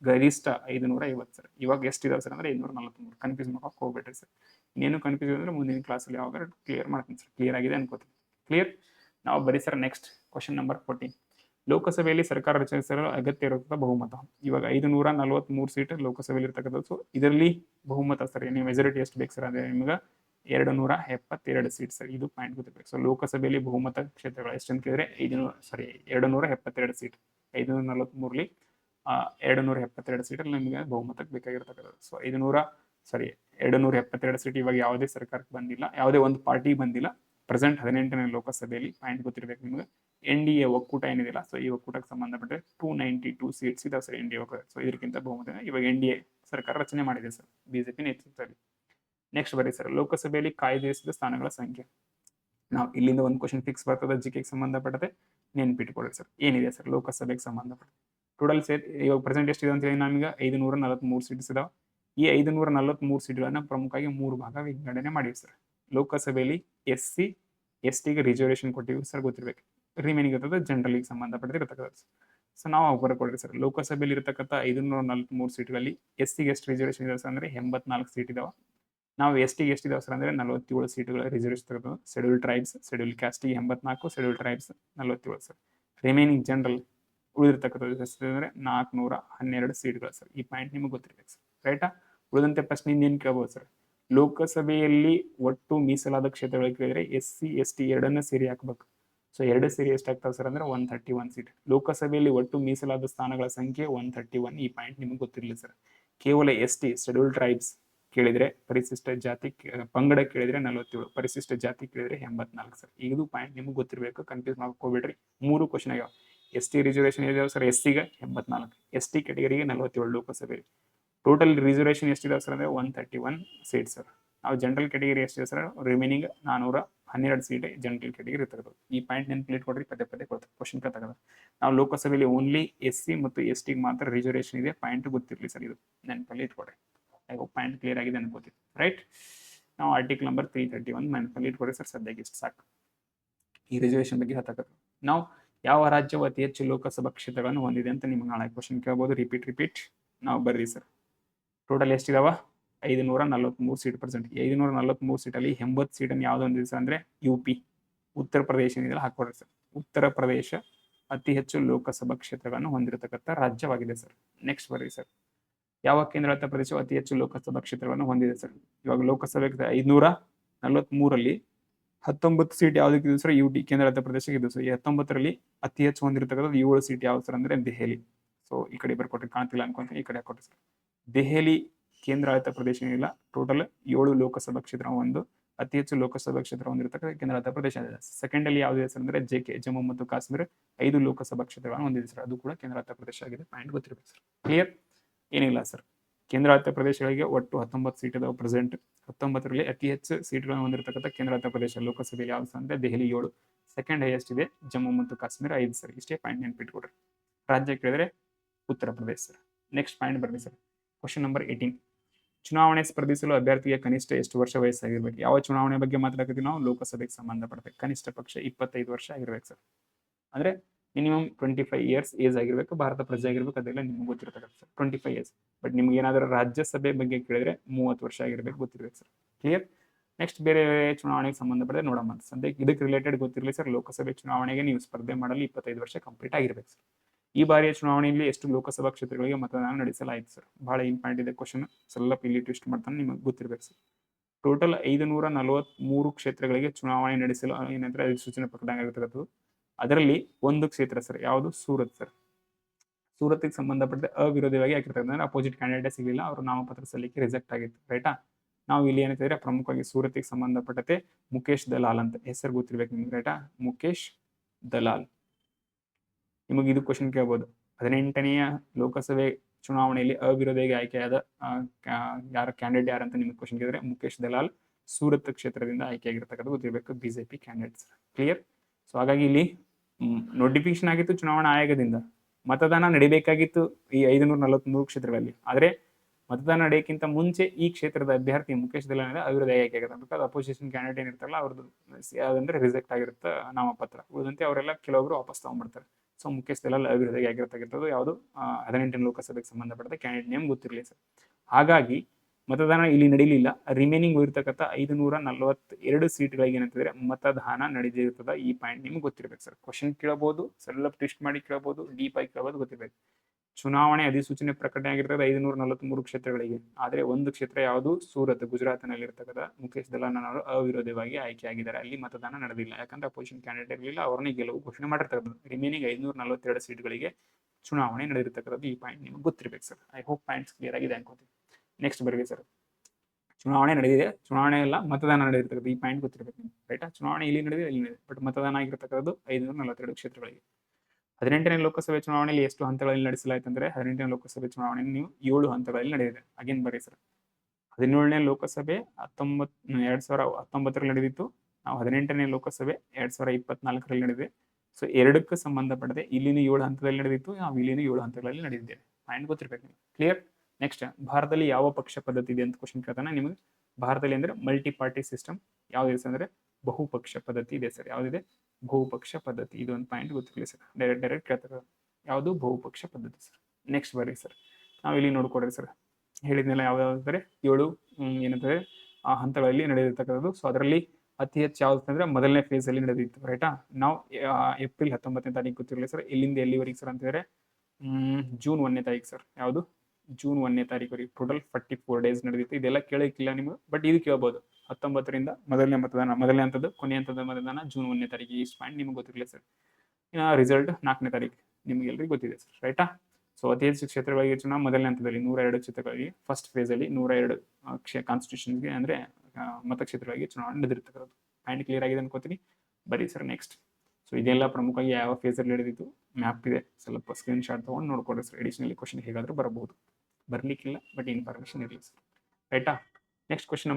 ಗರಿಷ್ಠ ಐದುನೂರ ಐವತ್ತು ಸರ್. ಇವಾಗ ಎಷ್ಟಿದಾವೆ ಸರ್ ಅಂದ್ರೆ ಐನೂರ ನಲವತ್ಮೂರು. ಕನ್ಫ್ಯೂಸ್ ಮಾಡೋಕೆ ಹೋಗ್ಬೇಡ್ರಿ ಸರ್. ಇನ್ನೇನು ಕನ್ಫ್ಯೂಸ್ ಅಂದರೆ ಮುಂದಿನ ಕ್ಲಾಸಲ್ಲಿ ಯಾವಾಗ ಕ್ಲಿಯರ್ ಮಾಡ್ತೀನಿ ಸರ್ ಕ್ಲಿಯರ್ ಆಗಿದೆ ಅನ್ಕೋತೀನಿ. ಕ್ಲಿಯರ್ ನಾವು ಬರೀ sir next question number fourteen ಲೋಕಸಭೆಯಲ್ಲಿ ಸರ್ಕಾರ ರಚಿಸಲು ಅಗತ್ಯ ಇರುವಂಥದ್ದು ಬಹುಮತ. ಇವಾಗ ಐದು ನೂರ ನಲವತ್ಮೂರು ಸೀಟ್ ಲೋಕಸಭೆಯಲ್ಲಿ ಇರ್ತಕ್ಕಂಥದ್ದು. ಸೊ ಇದರಲ್ಲಿ ಬಹುಮತ ಸರ್ ನೀವು ಮೆಜಾರಿಟಿ ಎಷ್ಟು ಬೇಕು ಸರ್ ಅದೇ ನಿಮ್ಗೆ ಎರಡು ನೂರ ಎಪ್ಪತ್ತೆರಡು ಸೀಟ್ ಸರ್ ಇದು ಪಾಯಿಂಟ್ ಗೊತ್ತಿರಬೇಕು ಸೊ ಲೋಕಸಭೆಯಲ್ಲಿ ಬಹುಮತ ಕ್ಷೇತ್ರಗಳು ಎಷ್ಟು ಅಂತ ಕೇಳಿದ್ರೆ ಐದು ನೂರ ಸಾರಿ ಎರಡು ನೂರ ಎಪ್ಪತ್ತೆರಡು ಸೀಟ್. ಐದು ನೂರ ನಲವತ್ಮೂರಲಿ ಎರಡು ನೂರ ಎಪ್ಪತ್ತೆರಡು ಸೀಟಲ್ಲಿ ನಿಮಗೆ ಬಹುಮತಕ್ಕೆ ಬೇಕಾಗಿರ್ತಕ್ಕಂಥದ್ದು. ಸೊ ಐದು ನೂರ ಸಾರಿ ಎರಡು ನೂರ ಎಪ್ಪತ್ತೆರಡು ಸೀಟ್ ಇವಾಗ ಯಾವುದೇ ಸರ್ಕಾರಕ್ಕೆ ಬಂದಿಲ್ಲ, ಯಾವುದೇ ಒಂದು ಪಾರ್ಟಿ ಬಂದಿಲ್ಲ. ಪ್ರೆಸೆಂಟ್ ಹದಿನೆಂಟನೇ ಲೋಕಸಭೆಯಲ್ಲಿ ಪಾಯಿಂಟ್ ಗೊತ್ತಿರಬೇಕು ನಿಮಗೆ. ಎನ್ ಡಿ ಎ ಒಕ್ಕೂಟ ಏನಿದೆಯಲ್ಲ ಸೊ ಈ ಒಕ್ಕೂಟಕ್ಕೆ ಸಂಬಂಧಪಟ್ಟರೆ ಟೂ ನೈಂಟಿ ಟೂ ಸೀಟ್ಸ್ ಇದಾವೆ ಸರ್ ಎನ್ ಡಿ ಒಕ್ಕೂಟ. ಸೊ ಇದಕ್ಕಿಂತ ಬಹುಮತ ಇವಾಗ ಎನ್ ಡಿ ಎ ಸರ್ಕಾರ ರಚನೆ ಮಾಡಿದೆ ಸರ್ ಬಿಜೆಪಿ ನೇತೃತ್ವದಲ್ಲಿ. ನೆಕ್ಸ್ಟ್ ಬರೀ ಸರ್ ಲೋಕಸಭೆಯಲ್ಲಿ ಕಾಯ್ದಿರಿಸಿದ ಸ್ಥಾನಗಳ ಸಂಖ್ಯೆ. ನಾವು ಇಲ್ಲಿಂದ ಒಂದು ಕ್ವಶನ್ ಫಿಕ್ಸ್ ಬರ್ತದೆ ಜಿಕೆಗೆ ಸಂಬಂಧಪಟ್ಟದೆ ನೆನ್ಪಿಟ್ಕೊಳ್ಳಿ ಸರ್ ಏನಿದೆ ಸರ್ ಲೋಕಸಭೆಗೆ ಸಂಬಂಧಪಟ್ಟ ಟೋಟಲ್ ಸೇರ್ ಇವಾಗ ಪ್ರೆಸೆಂಟ್ ಎಷ್ಟಿದೆ ಅಂತ ಹೇಳಿ ನಮಗೆ ಐದು ನೂರ ನಲವತ್ಮೂರು ಸೀಟ್ಸ್ ಇದಾವೆ. ಈ ಐದುನೂರ ನಲವತ್ಮೂರು ಸೀಟ್ಗಳನ್ನ ಪ್ರಮುಖವಾಗಿ ಮೂರು ಭಾಗ ವಿಂಗಡಣೆ ಮಾಡಿವಿ ಸರ್ ಲೋಕಸಭೆಯಲ್ಲಿ ಎಸ್ ಸಿ, ಎಸ್ ಟಿಗೆ ರಿಸರ್ವೇಷನ್ ಕೊಟ್ಟಿವಿ ಸರ್ ಗೊತ್ತಿರ್ಬೇಕು. ರಿಮೈನಿಂಗ್ ಇರ್ತದೆ ಜನರಲಿಗೆ ಸಂಬಂಧಪಟ್ಟಿದ್ದು ಇರ್ತಕ್ಕಂಥದ್ದು ಸೊ ನಾವು ಬರ್ಕೊಡ್ರಿ ಸರ್ ಲೋಕಸಭೆಯಲ್ಲಿ ಇರತಕ್ಕಂಥ ಐದುನೂರ ನಲವತ್ಮೂರು ಸೀಟ್ಗಳಲ್ಲಿ ಎಸ್ ಸಿಗೆ ಎಷ್ಟು ರಿಸರ್ವೇಷನ್ ಇದೆ ಸರ್ ಅಂದರೆ ಎಂಬತ್ನಾಲ್ಕು ಸೀಟ್ ಇದಾವೆ. ನಾವು ಎಸ್ ಟಿಗೆ ಎಷ್ಟು ಇದಾವೆ ಸರ್ ಅಂದರೆ ನಲವತ್ತೇಳು ಸೀಟ್ಗಳ ರಿಸರ್ವೇಷನ್ ತಗೋದು ಶೆಡ್ಯೂಲ್ ಟ್ರೈಬ್ಸ್ ಶೆಡ್ಯೂಲ್ ಕ್ಯಾಸ್ಟಿಗೆ ಎಂಬತ್ನಾಲ್ಕು ಶೆಡ್ಯೂಲ್ ಟ್ರೈಬ್ಸ್ ನಲವತ್ತೇಳು ಸರ್ ರಿಮೈನಿಂಗ್ ಜನರಲ್ ಉಳಿದಿರ್ತಕ್ಕಂಥದ್ದು ಅಂದರೆ ನಾಲ್ಕುನೂರ ಹನ್ನೆರಡು ಸೀಟ್ಗಳು ಸರ್ ಈ ಪಾಯಿಂಟ್ ನಿಮಗೆ ಗೊತ್ತಿರಬೇಕು ಸರ್ ರೈಟಾ ಉಳಿದಂತೆ ಪ್ರಶ್ನೆ ಇನ್ನೇನು ಕೇಳ್ಬೋದು ಸರ್ ಲೋಕಸಭೆಯಲ್ಲಿ ಒಟ್ಟು ಮೀಸಲಾದ ಕ್ಷೇತ್ರಗಳಿಗೆ ಕೇಳಿದ್ರೆ ಎಸ್ ಸಿ ಎಸ್ ಟಿ ಎರಡನ್ನ ಸೇರಿ ಹಾಕ್ಬೇಕು. ಸೊ ಎರಡು ಸೇರಿ ಎಷ್ಟಾಗ್ತಾವೆ ಸರ್ ಅಂದ್ರೆ ಒನ್ ಥರ್ಟಿ ಒನ್ ಸೀಟ್ ಲೋಕಸಭೆಯಲ್ಲಿ ಒಟ್ಟು ಮೀಸಲಾದ ಸ್ಥಾನಗಳ ಸಂಖ್ಯೆ ಒನ್ ಥರ್ಟಿ ಒನ್ ಈ ಪಾಯಿಂಟ್ ನಿಮಗೆ ಗೊತ್ತಿರಲಿ ಸರ್ ಕೇವಲ ಎಸ್ ಟಿ ಶೆಡ್ಯೂಲ್ ಟ್ರೈಬ್ಸ್ ಕೇಳಿದ್ರೆ ಪರಿಶಿಷ್ಟ ಜಾತಿ ಪಂಗಡ ಕೇಳಿದ್ರೆ ನಲವತ್ತೇಳು, ಪರಿಶಿಷ್ಟ ಜಾತಿ ಕೇಳಿದ್ರೆ ಎಂಬತ್ನಾಲ್ಕು ಸರ್ ಇದು ಪಾಯಿಂಟ್ ನಿಮ್ಗೆ ಗೊತ್ತಿರಬೇಕು ಕನ್ಫ್ಯೂಸ್ ಮಾಡ್ಕೋಬೇಡ್ರಿ. ಮೂರು ಕ್ವಶನ್ ಆಗ್ಯಾವ. ಎಸ್ ಟಿ ರಿಸರ್ವೇಷನ್ ಇದಾವೆ ಸರ್ ಎಸ್ ಸಿಗೆ ಎಂಬತ್ನಾಲ್ಕು. ಎಸ್ ಟಿ ಕೆಟಗರಿಗೆ ನಲವತ್ತೇಳು ಲೋಕಸಭೆ. ಟೋಟಲ್ ರಿಸರ್ವೇಷನ್ ಎಷ್ಟಿದೆ ಸರ್ ಅಂದರೆ one thirty one seat sir. ನಾವು ಜನರಲ್ ಕೆಟಗರಿ ಎಷ್ಟಿದೆ ಸರ್? ರಿಮೈನಿಂಗ್ ನಾನೂರ ಹನ್ನೆರಡು ಸೀಟ್ ಜನರಲ್ ಕ್ಯಾಟಗರಿ ಇರ್ತದೆ ಈ ಪಾಯಿಂಟ್ ನೆನ್ಪು ಕೊಡ್ರಿ, ಪದೇ ಪದೇ ಕೊಡ್ತಾರೆ ಕ್ವಶನ್ ಕೇಳ್ತಕ್ಕಂಥ ನಾವು ಲೋಕಸಭೆಯಲ್ಲಿ ಓನ್ಲಿ ಎಸ್ ಸಿ ಮತ್ತು ಎಸ್ ಟಿಗೆ ಮಾತ್ರ ರಿಸರ್ವೇಷನ್ ಇದೆ. ಪಾಯಿಂಟ್ ಗೊತ್ತಿರಲಿ ಸರ್ ಇದು. ನೆನಪಲ್ಲಿ ಇಟ್ಕೊಡ್ರಿ. ಪಾಯಿಂಟ್ ಕ್ಲಿಯರ್ ಆಗಿದೆ ಅನ್ಕೋತೀವಿ ರೈಟ್ ನಾವು article number three thirty one ನೆನಪಲ್ಲಿ ಇಟ್ಕೊಡ್ರಿ ಸರ್. ಸದ್ಯಕ್ಕೆ ಇಷ್ಟು ಸಾಕು. ಈ ರಿಸರ್ವೇಷನ್ ಬಗ್ಗೆ ಹೇಳ್ತಕ್ಕಂಥ ನಾವು ಯಾವ ರಾಜ್ಯವು ಅತಿ ಹೆಚ್ಚು ಲೋಕಸಭಾ ಕ್ಷೇತ್ರಗಳನ್ನು ಹೊಂದಿದೆ ಅಂತ ನಿಮ್ಗೆ ನಾಳೆ ಕ್ವಶನ್ ಕೇಳ್ಬೋದು. ರಿಪೀಟ್ ರಿಪೀಟ್ ನಾವು ಬರ್ರಿ ಸರ್. ಟೋಟಲ್ ಎಷ್ಟಿದಾವ? ಐದುನೂರ ನಲವತ್ತ್ಮೂರು ಸೀಟ್ ಪರ್ಸೆಂಟ್ ಐದುನೂರ ನಲವತ್ತ್ಮೂರು ಸೀಟಲ್ಲಿ ಎಂಬತ್ತು ಸೀಟನ್ನು ಯಾವ್ದು ಹೊಂದಿದೆ ಸರ್ ಅಂದರೆ U P Uttar Pradesh ಹಾಕ್ಕೊಡ್ರಿ sir Uttar Pradesh ಅತಿ ಹೆಚ್ಚು ಲೋಕಸಭಾ ಕ್ಷೇತ್ರಗಳನ್ನು ಹೊಂದಿರತಕ್ಕಂಥ ರಾಜ್ಯವಾಗಿದೆ ಸರ್ ನೆಕ್ಸ್ಟ್ ಬರ್ರಿ ಸರ್ ಯಾವ ಕೇಂದ್ರಾಡಳಿತ ಪ್ರದೇಶವು ಅತಿ ಹೆಚ್ಚು ಲೋಕಸಭಾ ಕ್ಷೇತ್ರಗಳನ್ನು ಹೊಂದಿದೆ ಸರ್ ಇವಾಗ ಲೋಕಸಭೆಗೆ ಐದುನೂರ ನಲವತ್ತ್ಮೂರಲ್ಲಿ ಹತ್ತೊಂಬತ್ತು ಸೀಟ್ ಯಾವ್ದಕ್ಕೆ ಸರ್ ಯು ಡಿ ಕೇಂದ್ರಾಡಳಿತ ಪ್ರದೇಶಕ್ಕೆ ಇದು ಸರ್ ಈ ಹತ್ತೊಂಬತ್ತರಲ್ಲಿ ಅತಿ ಹೆಚ್ಚು ಹೊಂದಿರತಕ್ಕಂಥದ್ದು ಏಳು ಸೀಟ್ ಯಾವ್ದು ಸರ್ ಅಂದರೆ ದೆಹಲಿ. ಸೊ ಈ ಕಡೆ ಬರ್ಕೊಟ್ರೆ ಕಾಣ್ತಿಲ್ಲ ಅನ್ಕೊಂತೀನಿ ಈ ಕಡೆ ಹಾಕೊಟ್ರಿ ಸರ್ ದೆಹಲಿ ಕೇಂದ್ರಾಡಳಿತ ಪ್ರದೇಶ ಏನಿಲ್ಲ ಟೋಟಲ್ ಏಳು ಲೋಕಸಭಾ ಕ್ಷೇತ್ರ ಒಂದು, ಅತಿ ಹೆಚ್ಚು ಲೋಕಸಭಾ ಕ್ಷೇತ್ರ ಹೊಂದಿರತಕ್ಕ ಕೇಂದ್ರಾಡಳಿತ ಪ್ರದೇಶ ಸೆಕೆಂಡ್ ಅಲ್ಲಿ ಯಾವ್ದು ಹೆಸರು ಅಂದ್ರೆ ಜೆ ಕೆ ಜಮ್ಮು ಮತ್ತು ಕಾಶ್ಮೀರ ಐದು ಲೋಕಸಭಾ ಕ್ಷೇತ್ರಗಳನ್ನು ಹೊಂದಿದೆ ಸರ್. ಅದು ಕೂಡ ಕೇಂದ್ರಾಡಳಿತ ಪ್ರದೇಶ ಆಗಿದೆ ಪಾಯಿಂಟ್ ಗೊತ್ತಿರಬೇಕು ಸರ್. ಕ್ಲಿಯರ್ ಏನಿಲ್ಲ ಸರ್. ಕೇಂದ್ರಾಡಳಿತ ಪ್ರದೇಶಗಳಿಗೆ ಒಟ್ಟು ಹತ್ತೊಂಬತ್ತು ಸೀಟ್ ಇದಾವೆ ಪ್ರೆಸೆಂಟ್ ಹತ್ತೊಂಬತ್ತರಲ್ಲಿ ಅತಿ ಹೆಚ್ಚು ಸೀಟ್ಗಳನ್ನು ಹೊಂದಿರತಕ್ಕಂಥ ಕೇಂದ್ರಾಡಳಿತ ಪ್ರದೇಶ ಲೋಕಸಭೆಯಲ್ಲಿ ಯಾವ್ದು ಅಂದ್ರೆ ದೆಹಲಿ ಏಳು. ಸೆಕೆಂಡ್ ಹೈಯೆಸ್ಟ್ ಇದೆ ಜಮ್ಮು ಮತ್ತು ಕಾಶ್ಮೀರ ಐದು ಸರ್. ಇಷ್ಟೇ ಪಾಯಿಂಟ್ ನೆನ್ಪಿಟ್ಕೊಡ್ರಿ ರಾಜ್ಯ ಕೇಳಿದ್ರೆ Uttar Pradesh sir. Next point ಬರ್ರಿ ಸರ್. ಕ್ವಶನ್ ನಂಬರ್ ಏಯ್ಟೀನ್ ಚುನಾವಣೆ ಸ್ಪರ್ಧಿಸಲು ಅಭ್ಯರ್ಥಿಗೆ ಕನಿಷ್ಠ ಎಷ್ಟು ವರ್ಷ ವಯಸ್ಸಾಗಿರ್ಬೇಕು? ಯಾವ ಚುನಾವಣೆ ಬಗ್ಗೆ ಮಾತಾಡಕತ್ತೀವಿ ನಾವು? ಲೋಕಸಭೆಗೆ ಸಂಬಂಧಪಡ್ತೇವೆ ಕನಿಷ್ಠ ಪಕ್ಷ ಇಪ್ಪತ್ತೈದು ವರ್ಷ ಆಗಿರ್ಬೇಕು ಸರ್. ಅಂದ್ರೆ minimum twenty five years age ಆಗಿರ್ಬೇಕು, ಭಾರತ ಪ್ರಜೆ ಆಗಿರ್ಬೇಕು, ಅದೆಲ್ಲ ನಿಮ್ಗೆ ಗೊತ್ತಿರ್ತಕ್ಕಂಥ sir. Twenty five years but ನಿಮ್ಗೆ ಏನಾದರೂ ರಾಜ್ಯಸಭೆ ಬಗ್ಗೆ ಕೇಳಿದ್ರೆ ಮೂವತ್ತು ವರ್ಷ ಆಗಿರ್ಬೇಕು ಗೊತ್ತಿರ್ಬೇಕು ಸರ್. ಕ್ಲಿಯರ್ ನೆಕ್ಸ್ಟ್ ಬೇರೆ ಚುನಾವಣೆಗೆ ಸಂಬಂಧಪಟ್ಟರೆ ನೋಡೋಣ ಸದ್ಯಕ್ಕೆ ಇದಕ್ಕೆ ರಿಲೇಟೆಡ್ ಗೊತ್ತಿರಲಿ ಸರ್. ಲೋಕಸಭೆ ಚುನಾವಣೆಗೆ ನೀವು ಸ್ಪರ್ಧೆ ಮಾಡಲು ಇಪ್ಪತ್ತೈದು ವರ್ಷ ಕಂಪ್ಲೀಟ್ ಆಗಿರ್ಬೇಕು ಸರ್. ಈ ಬಾರಿಯ ಚುನಾವಣೆಯಲ್ಲಿ ಎಷ್ಟು ಲೋಕಸಭಾ ಕ್ಷೇತ್ರಗಳಿಗೆ ಮತದಾನ ನಡೆಸಲಾಯಿತು ಸರ್ ಬಹಳ ಇಂಪಾರ್ಟೆಂಟ್ ಇದೆ ಕ್ವಶನ್ ಸ್ವಲ್ಪ ಇಲ್ಲಿ ಟ್ವಿಸ್ಟ್ ಮಾಡ್ತಾನೆ, ನಿಮಗೆ ಗೊತ್ತಿರಬೇಕು ಸರ್ ಟೋಟಲ್ ಐದುನೂರ ನಲವತ್ಮೂರು ಕ್ಷೇತ್ರಗಳಿಗೆ ಚುನಾವಣೆ ನಡೆಸಲು ಏನಂದ್ರೆ ಅಧಿಸೂಚನೆ ಪ್ರಕಟಣೆ ಅದರಲ್ಲಿ ಒಂದು ಕ್ಷೇತ್ರ ಸರ್ ಯಾವುದು? ಸೂರತ್ ಸರ್ ಸೂರತ್ಗೆ ಸಂಬಂಧಪಟ್ಟ ಅವಿರೋಧವಾಗಿ ಆಗಿರ್ತಕ್ಕಂಥ ಅಪೋಸಿಟ್ ಕ್ಯಾಂಡಿಡೇಟ್ ಸಿಗಲಿಲ್ಲ, ಅವರು ನಾಮಪತ್ರ ಸಲ್ಲಿಕೆ ರಿಜೆಕ್ಟ್ ಆಗಿತ್ತು ರೈಟಾ ನಾವು ಇಲ್ಲಿ ಏನಂತಂದ್ರೆ ಪ್ರಮುಖವಾಗಿ ಸೂರತ್ಗೆ ಸಂಬಂಧಪಟ್ಟಂತೆ ಮುಖೇಶ್ ದಲಾಲ್ ಅಂತ, ಹೆಸರು ಗೊತ್ತಿರ್ಬೇಕು ನಿಮ್ಗೆ ರೈಟಾ ಮುಖೇಶ್ ದಲಾಲ್. ನಿಮಗೆ ಇದು ಕ್ವಶನ್ ಕೇಳ್ಬೋದು. ಹದಿನೆಂಟನೆಯ ಲೋಕಸಭೆ ಚುನಾವಣೆಯಲ್ಲಿ ಅವಿರೋಧಿಗೆ ಆಯ್ಕೆಯಾದ ಯಾರ ಕ್ಯಾಂಡಿಡೇಟ್ ಯಾರಂತ ನಿಮಗೆ ಕ್ವಶನ್ ಕೇಳಿದ್ರೆ ಮುಖೇಶ್ ದಲಾಲ್ ಸೂರತ್ ಕ್ಷೇತ್ರದಿಂದ ಆಯ್ಕೆಯಾಗಿರ್ತಕ್ಕಂಥ ಗೊತ್ತಿರಬೇಕು ಬಿಜೆಪಿ ಕ್ಯಾಂಡಿಡೇಟ್ಸ್ ಕ್ಲಿಯರ್ ಸೊ ಹಾಗಾಗಿ ಇಲ್ಲಿ ನೋಟಿಫಿಕೇಶನ್ ಆಗಿತ್ತು ಚುನಾವಣಾ ಆಯೋಗದಿಂದ. ಮತದಾನ ನಡಿಬೇಕಾಗಿತ್ತು ಈ ಐದುನೂರ ನಲವತ್ಮೂರು ಕ್ಷೇತ್ರಗಳಲ್ಲಿ. ಆದರೆ, ಮತದಾನ ನಡೆಯಕ್ಕಿಂತ ಮುಂಚೆ ಈ ಕ್ಷೇತ್ರದ ಅಭ್ಯರ್ಥಿ ಮುಖೇಶ್ ದಲಾಲ್ ಅವಿರೋಧ ಆಯ್ಕೆ ಆಗುತ್ತೆ ಬಿಕಾಸ್ ಅಪೋಸಿಷನ್ ಕ್ಯಾಂಡಿಡೇಟ್ ಏನಿರ್ತಾರಲ್ಲ ಅವ್ರದ್ದು ಅದಂದ್ರೆ ರಿಜೆಕ್ಟ್ ಆಗಿರುತ್ತೆ ನಾಮಪತ್ರ. ಉಳಿದಂತೆ ಅವರೆಲ್ಲ ಕೆಲವೊಬ್ರು ವಾಪಸ್ ತಗೊಂಡ್ಬಿಡ್ತಾರೆ. ಸೊ ಮುಖೇಶ್ ಅಭಿವೃದ್ಧಿಗೆ ಅಭಿವೃದ್ಧಿ ಆಗಿರ್ತಕ್ಕಂಥದ್ದು ಯಾವುದು? ಹದಿನೆಂಟನೇ ಲೋಕಸಭೆಗೆ ಸಂಬಂಧಪಟ್ಟ ಕ್ಯಾಂಡಿಡೇಟ್ ನೇಮ್ ಗೊತ್ತಿರಲಿ ಸರ್. ಹಾಗಾಗಿ ಮತದಾನ ಇಲ್ಲಿ ನಡೀಲಿಲ್ಲ. ರಿಮೈನಿಂಗ್ ಇರ್ತಕ್ಕಂಥ ಐದುನೂರ ನಲವತ್ತೆರಡು ಸೀಟ್ಗಳಿಗೆ ಏನಂತಂದ್ರೆ ಮತದಾನ ನಡೆದಿರ್ತದ ಈ ಪಾಯಿಂಟ್ ನಿಮ್ಗೆ ಗೊತ್ತಿರ್ಬೇಕು ಸರ್. ಕ್ವಶನ್ ಕೇಳಬಹುದು ಸ್ವಲ್ಪ ಟ್ವಿಸ್ಟ್ ಮಾಡಿ ಕೇಳಬಹುದು ಡೀಪ್ ಆಗಿ ಕೇಳಬಹುದು ಗೊತ್ತಿರ್ಬೇಕು. ಚುನಾವಣೆ ಅಧಿಸೂಚನೆ ಪ್ರಕಟಣೆ ಆಗಿರ್ತದೆ ಐದುನೂರ ನಲವತ್ಮೂರು ಕ್ಷೇತ್ರಗಳಿಗೆ. ಆದರೆ ಒಂದು ಕ್ಷೇತ್ರ ಯಾವುದು? ಸೂರತ್ ಗುಜರಾತ್ನಲ್ಲಿ ಇರ್ತಕ್ಕಂಥ ಮುಖೇಶ್ ದಲಾನವರು ಅವಿರೋಧವಾಗಿ ಆಯ್ಕೆಯಾಗಿದ್ದಾರೆ ಅಲ್ಲಿ ಮತದಾನ ನಡೆದಿಲ್ಲ. ಯಾಕಂದ್ರೆ ಅಪೋಸಿಷನ್ ಕ್ಯಾಂಡಿಡೇಟ್ ಇರಲಿಲ್ಲ. ಅವ್ರನ್ನೇ ಗೆಲುವು ಘೋಷಣೆ ಮಾಡಿರ್ತಕ್ಕಂಥದ್ದು. ರಿಮೈನಿಂಗ್ ಐದುನೂರ ನಲವತ್ತೆರಡು ಸೀಟ್ಗಳಿಗೆ ಚುನಾವಣೆ ನಡೆದಿರ್ತಕ್ಕಂಥದ್ದು ಈ ಪಾಯಿಂಟ್ ನಿಮ್ಗೆ ಗೊತ್ತಿರ್ಬೇಕು sir I hope points clear ಆಗಿದೆ ಅನ್ಕೋತೀನಿ. ನೆಕ್ಸ್ಟ್ ಬರ್ರಿ ಸರ್ ಚುನಾವಣೆ ನಡೆದಿದೆ. ಚುನಾವಣೆ ಎಲ್ಲ ಮತದಾನ ನಡೆದಿರ್ತಕ್ಕಂಥ ಈ ಪಾಯಿಂಟ್ ಗೊತ್ತಿರಬೇಕು ರೈಟಾ ಚುನಾವಣೆ ಇಲ್ಲಿ ನಡೆದಿದೆ? ಇಲ್ಲಿ ನಡೆದಿದೆ? ಬಟ್ ಮತದಾನ ಆಗಿರ್ತಕ್ಕಂಥದ್ದು ಐದುನೂರ ನಲವತ್ತೆರಡು ಕ್ಷೇತ್ರಗಳಿಗೆ. ಹದಿನೆಂಟನೇ ಲೋಕಸಭೆ ಚುನಾವಣೆಯಲ್ಲಿ ಎಷ್ಟು ಹಂತಗಳಲ್ಲಿ ನಡೆಸಲಾಯಿತು ಹದಿನೆಂಟನೇ ಲೋಕಸಭೆ ಚುನಾವಣೆ ನೀವು ಏಳು ಹಂತಗಳಲ್ಲಿ ನಡೆದಿದೆ. ಅಗೇನ್ ಬರೀ ಸರ್? ಹದಿನೇಳನೇ ಲೋಕಸಭೆ ಹತ್ತೊಂಬತ್ ಎರಡ್ ಸಾವಿರ ಹತ್ತೊಂಬತ್ತರಲ್ಲಿ ನಡೆದಿತ್ತು. ನಾವು ಹದಿನೆಂಟನೇ ಲೋಕಸಭೆ ಎರಡ್ ಸಾವಿರ ಇಪ್ಪತ್ನಾಲ್ಕರಲ್ಲಿ ನಡೆದಿದೆ. ಸೊ ಎರಡಕ್ಕೆ ಸಂಬಂಧಪಟ್ಟದೆ ಇಲ್ಲಿನೂ ಏಳು ಹಂತದಲ್ಲಿ ನಡೆದಿತ್ತು. ನಾವು ಇಲ್ಲಿನೂ ಏಳು ಹಂತಗಳಲ್ಲಿ ನಡೆದಿದ್ದೇವೆ. ಮೈಂಡ್ ಗೊತ್ತಿರ್ಬೇಕು ನಿಮಗೆ ಕ್ಲಿಯರ್ ನೆಕ್ಸ್ಟ್ ಭಾರತದಲ್ಲಿ ಯಾವ ಪಕ್ಷ ಪದ್ಧತಿ ಇದೆ ಅಂತ ಕ್ವಶನ್ ಕೇಳ್ತಾನೆ. ನಿಮಗೆ ಭಾರತದಲ್ಲಿ ಅಂದ್ರೆ ಮಲ್ಟಿ ಪಾರ್ಟಿ ಸಿಸ್ಟಮ್ ಯಾವ್ದಿದೆ ಅಂದ್ರೆ ಬಹುಪಕ್ಷ ಪದ್ಧತಿ ಇದೆ ಸರ್. ಯಾವ್ದಿದೆ? ಬಹುಪಕ್ಷ ಪದ್ಧತಿ. ಇದು ಒಂದು ಪಾಯಿಂಟ್ ಗೊತ್ತಿರಲಿ ಸರ್ ಡೈರೆಕ್ಟ್ ಡೈರೆಕ್ಟ್ ಕೇಳ್ತಾರೆ ಯಾವುದು ಬಹುಪಕ್ಷ ಪದ್ಧತಿ ಸರ್ ನೆಕ್ಸ್ಟ್ ಬರ್ರಿ ಸರ್ ನಾವು ಇಲ್ಲಿ ನೋಡ್ಕೊಡ್ರಿ ಸರ್ ಹೇಳಿದ್ನೆಲ್ಲ ಯಾವ್ದಾದ್ರೆ ಏಳು ಏನಂತಾರೆ ಆ ಹಂತಗಳಲ್ಲಿ ನಡೆದಿರ್ತಕ್ಕಂಥದ್ದು. ಸೊ ಅದರಲ್ಲಿ ಅತಿ ಹೆಚ್ಚು ಯಾವ್ದು ಅಂದ್ರೆ ಮೊದಲನೇ ಫೇಸ್ ಅಲ್ಲಿ ನಡೆದಿತ್ತು ರೈಟಾ ನಾವು ಏಪ್ರಿಲ್ ಹತ್ತೊಂಬತ್ತನೇ ತಾರೀಕು ಗೊತ್ತಿರಲಿ ಸರ್ ಎಲ್ಲಿಂದ ಎಲ್ಲಿವರೆಗೆ ಸರ್ ಅಂತಂದ್ರೆ ಜೂನ್ ಒಂದನೇ ತಾರೀಕು ಸರ್ ಯಾವುದು? ಜೂನ್ ಒಂದನೇ ತಾರೀಕು ಟೋಟಲ್ ಫಾರ್ಟಿ ಫೋರ್ ಡೇಸ್ ನಡೆದಿತ್ತು. ಇದೆಲ್ಲ ಕೇಳಕ್ಕಿಲ್ಲ ನಿಮಗೆ ಬಟ್ ಇದು ಕೇಳ್ಬೋದು. ಹತ್ತೊಂಬತ್ತರಿಂದ ಮೊದಲನೇ ಮತದಾನ, ಮೊದಲನೇ ಹಂತದ್ದು, ಕೊನೆಯ ಹಂತದ ಮತದಾನ ಜೂನ್ ಒಂದನೇ ತಾರೀಕು ಈ ಪಾಯಿಂಟ್ ನಿಮ್ಗೆ ಗೊತ್ತಿರಲಿಲ್ಲ ಸರ್ ಇನ್ನು ರಿಸಲ್ಟ್ ನಾಲ್ಕನೇ ತಾರೀಕು ನಿಮ್ಗೆ ಎಲ್ರಿಗೂ ಗೊತ್ತಿದೆ ಸರ್ ರೈಟಾ ಸೊ ಅತಿ ಹೆಚ್ಚು ಕ್ಷೇತ್ರಗಳಿಗೆ ಚುನಾವ ಮೊದಲನೇ ಹಂತದಲ್ಲಿ ನೂರ ಎರಡು ಕ್ಷೇತ್ರಗಳಿಗೆ ಫಸ್ಟ್ ಫೇಸಲ್ಲಿ ನೂರ ಎರಡು ಕ್ಷೇ ಕಾನ್ಸ್ಟಿಟ್ಯೂಷನ್ಗೆ ಅಂದರೆ ಮತಕ್ಷೇತ್ರವಾಗಿ ಚುನಾವಣೆ ನಡೆದಿರ್ತಕ್ಕಂಥದ್ದು. ಪಾಯಿಂಟ್ ಕ್ಲಿಯರ್ ಆಗಿದೆ ಅನ್ಕೋತೀನಿ. ಬರೀ ಸರ್ ನೆಕ್ಸ್ಟ್ ಸೊ ಇದೆಲ್ಲ ಪ್ರಮುಖವಾಗಿ ಯಾವ ಫೇಸಲ್ಲಿ ನಡೆದಿತ್ತು? ಮ್ಯಾಪ್ ಇದೆ. ಸ್ವಲ್ಪ ಸ್ಕ್ರೀನ್ ಶಾಟ್ ತೊಗೊಂಡು ನೋಡ್ಕೊಡ್ರಿ ಸರ್ ಎಡಿಷನಲಿ ಕ್ವಶನ್ ಹೇಗಾದರೂ ಬರಬಹುದು. ಬರ್ಲಿಕ್ಕಿಲ್ಲ ಬಟ್ ಇನ್ಫಾರ್ಮೇಷನ್ ಇರಲಿ ಸರ್ ರೈಟಾ ನೆಕ್ಸ್ಟ್ ಕ್ವಶನ್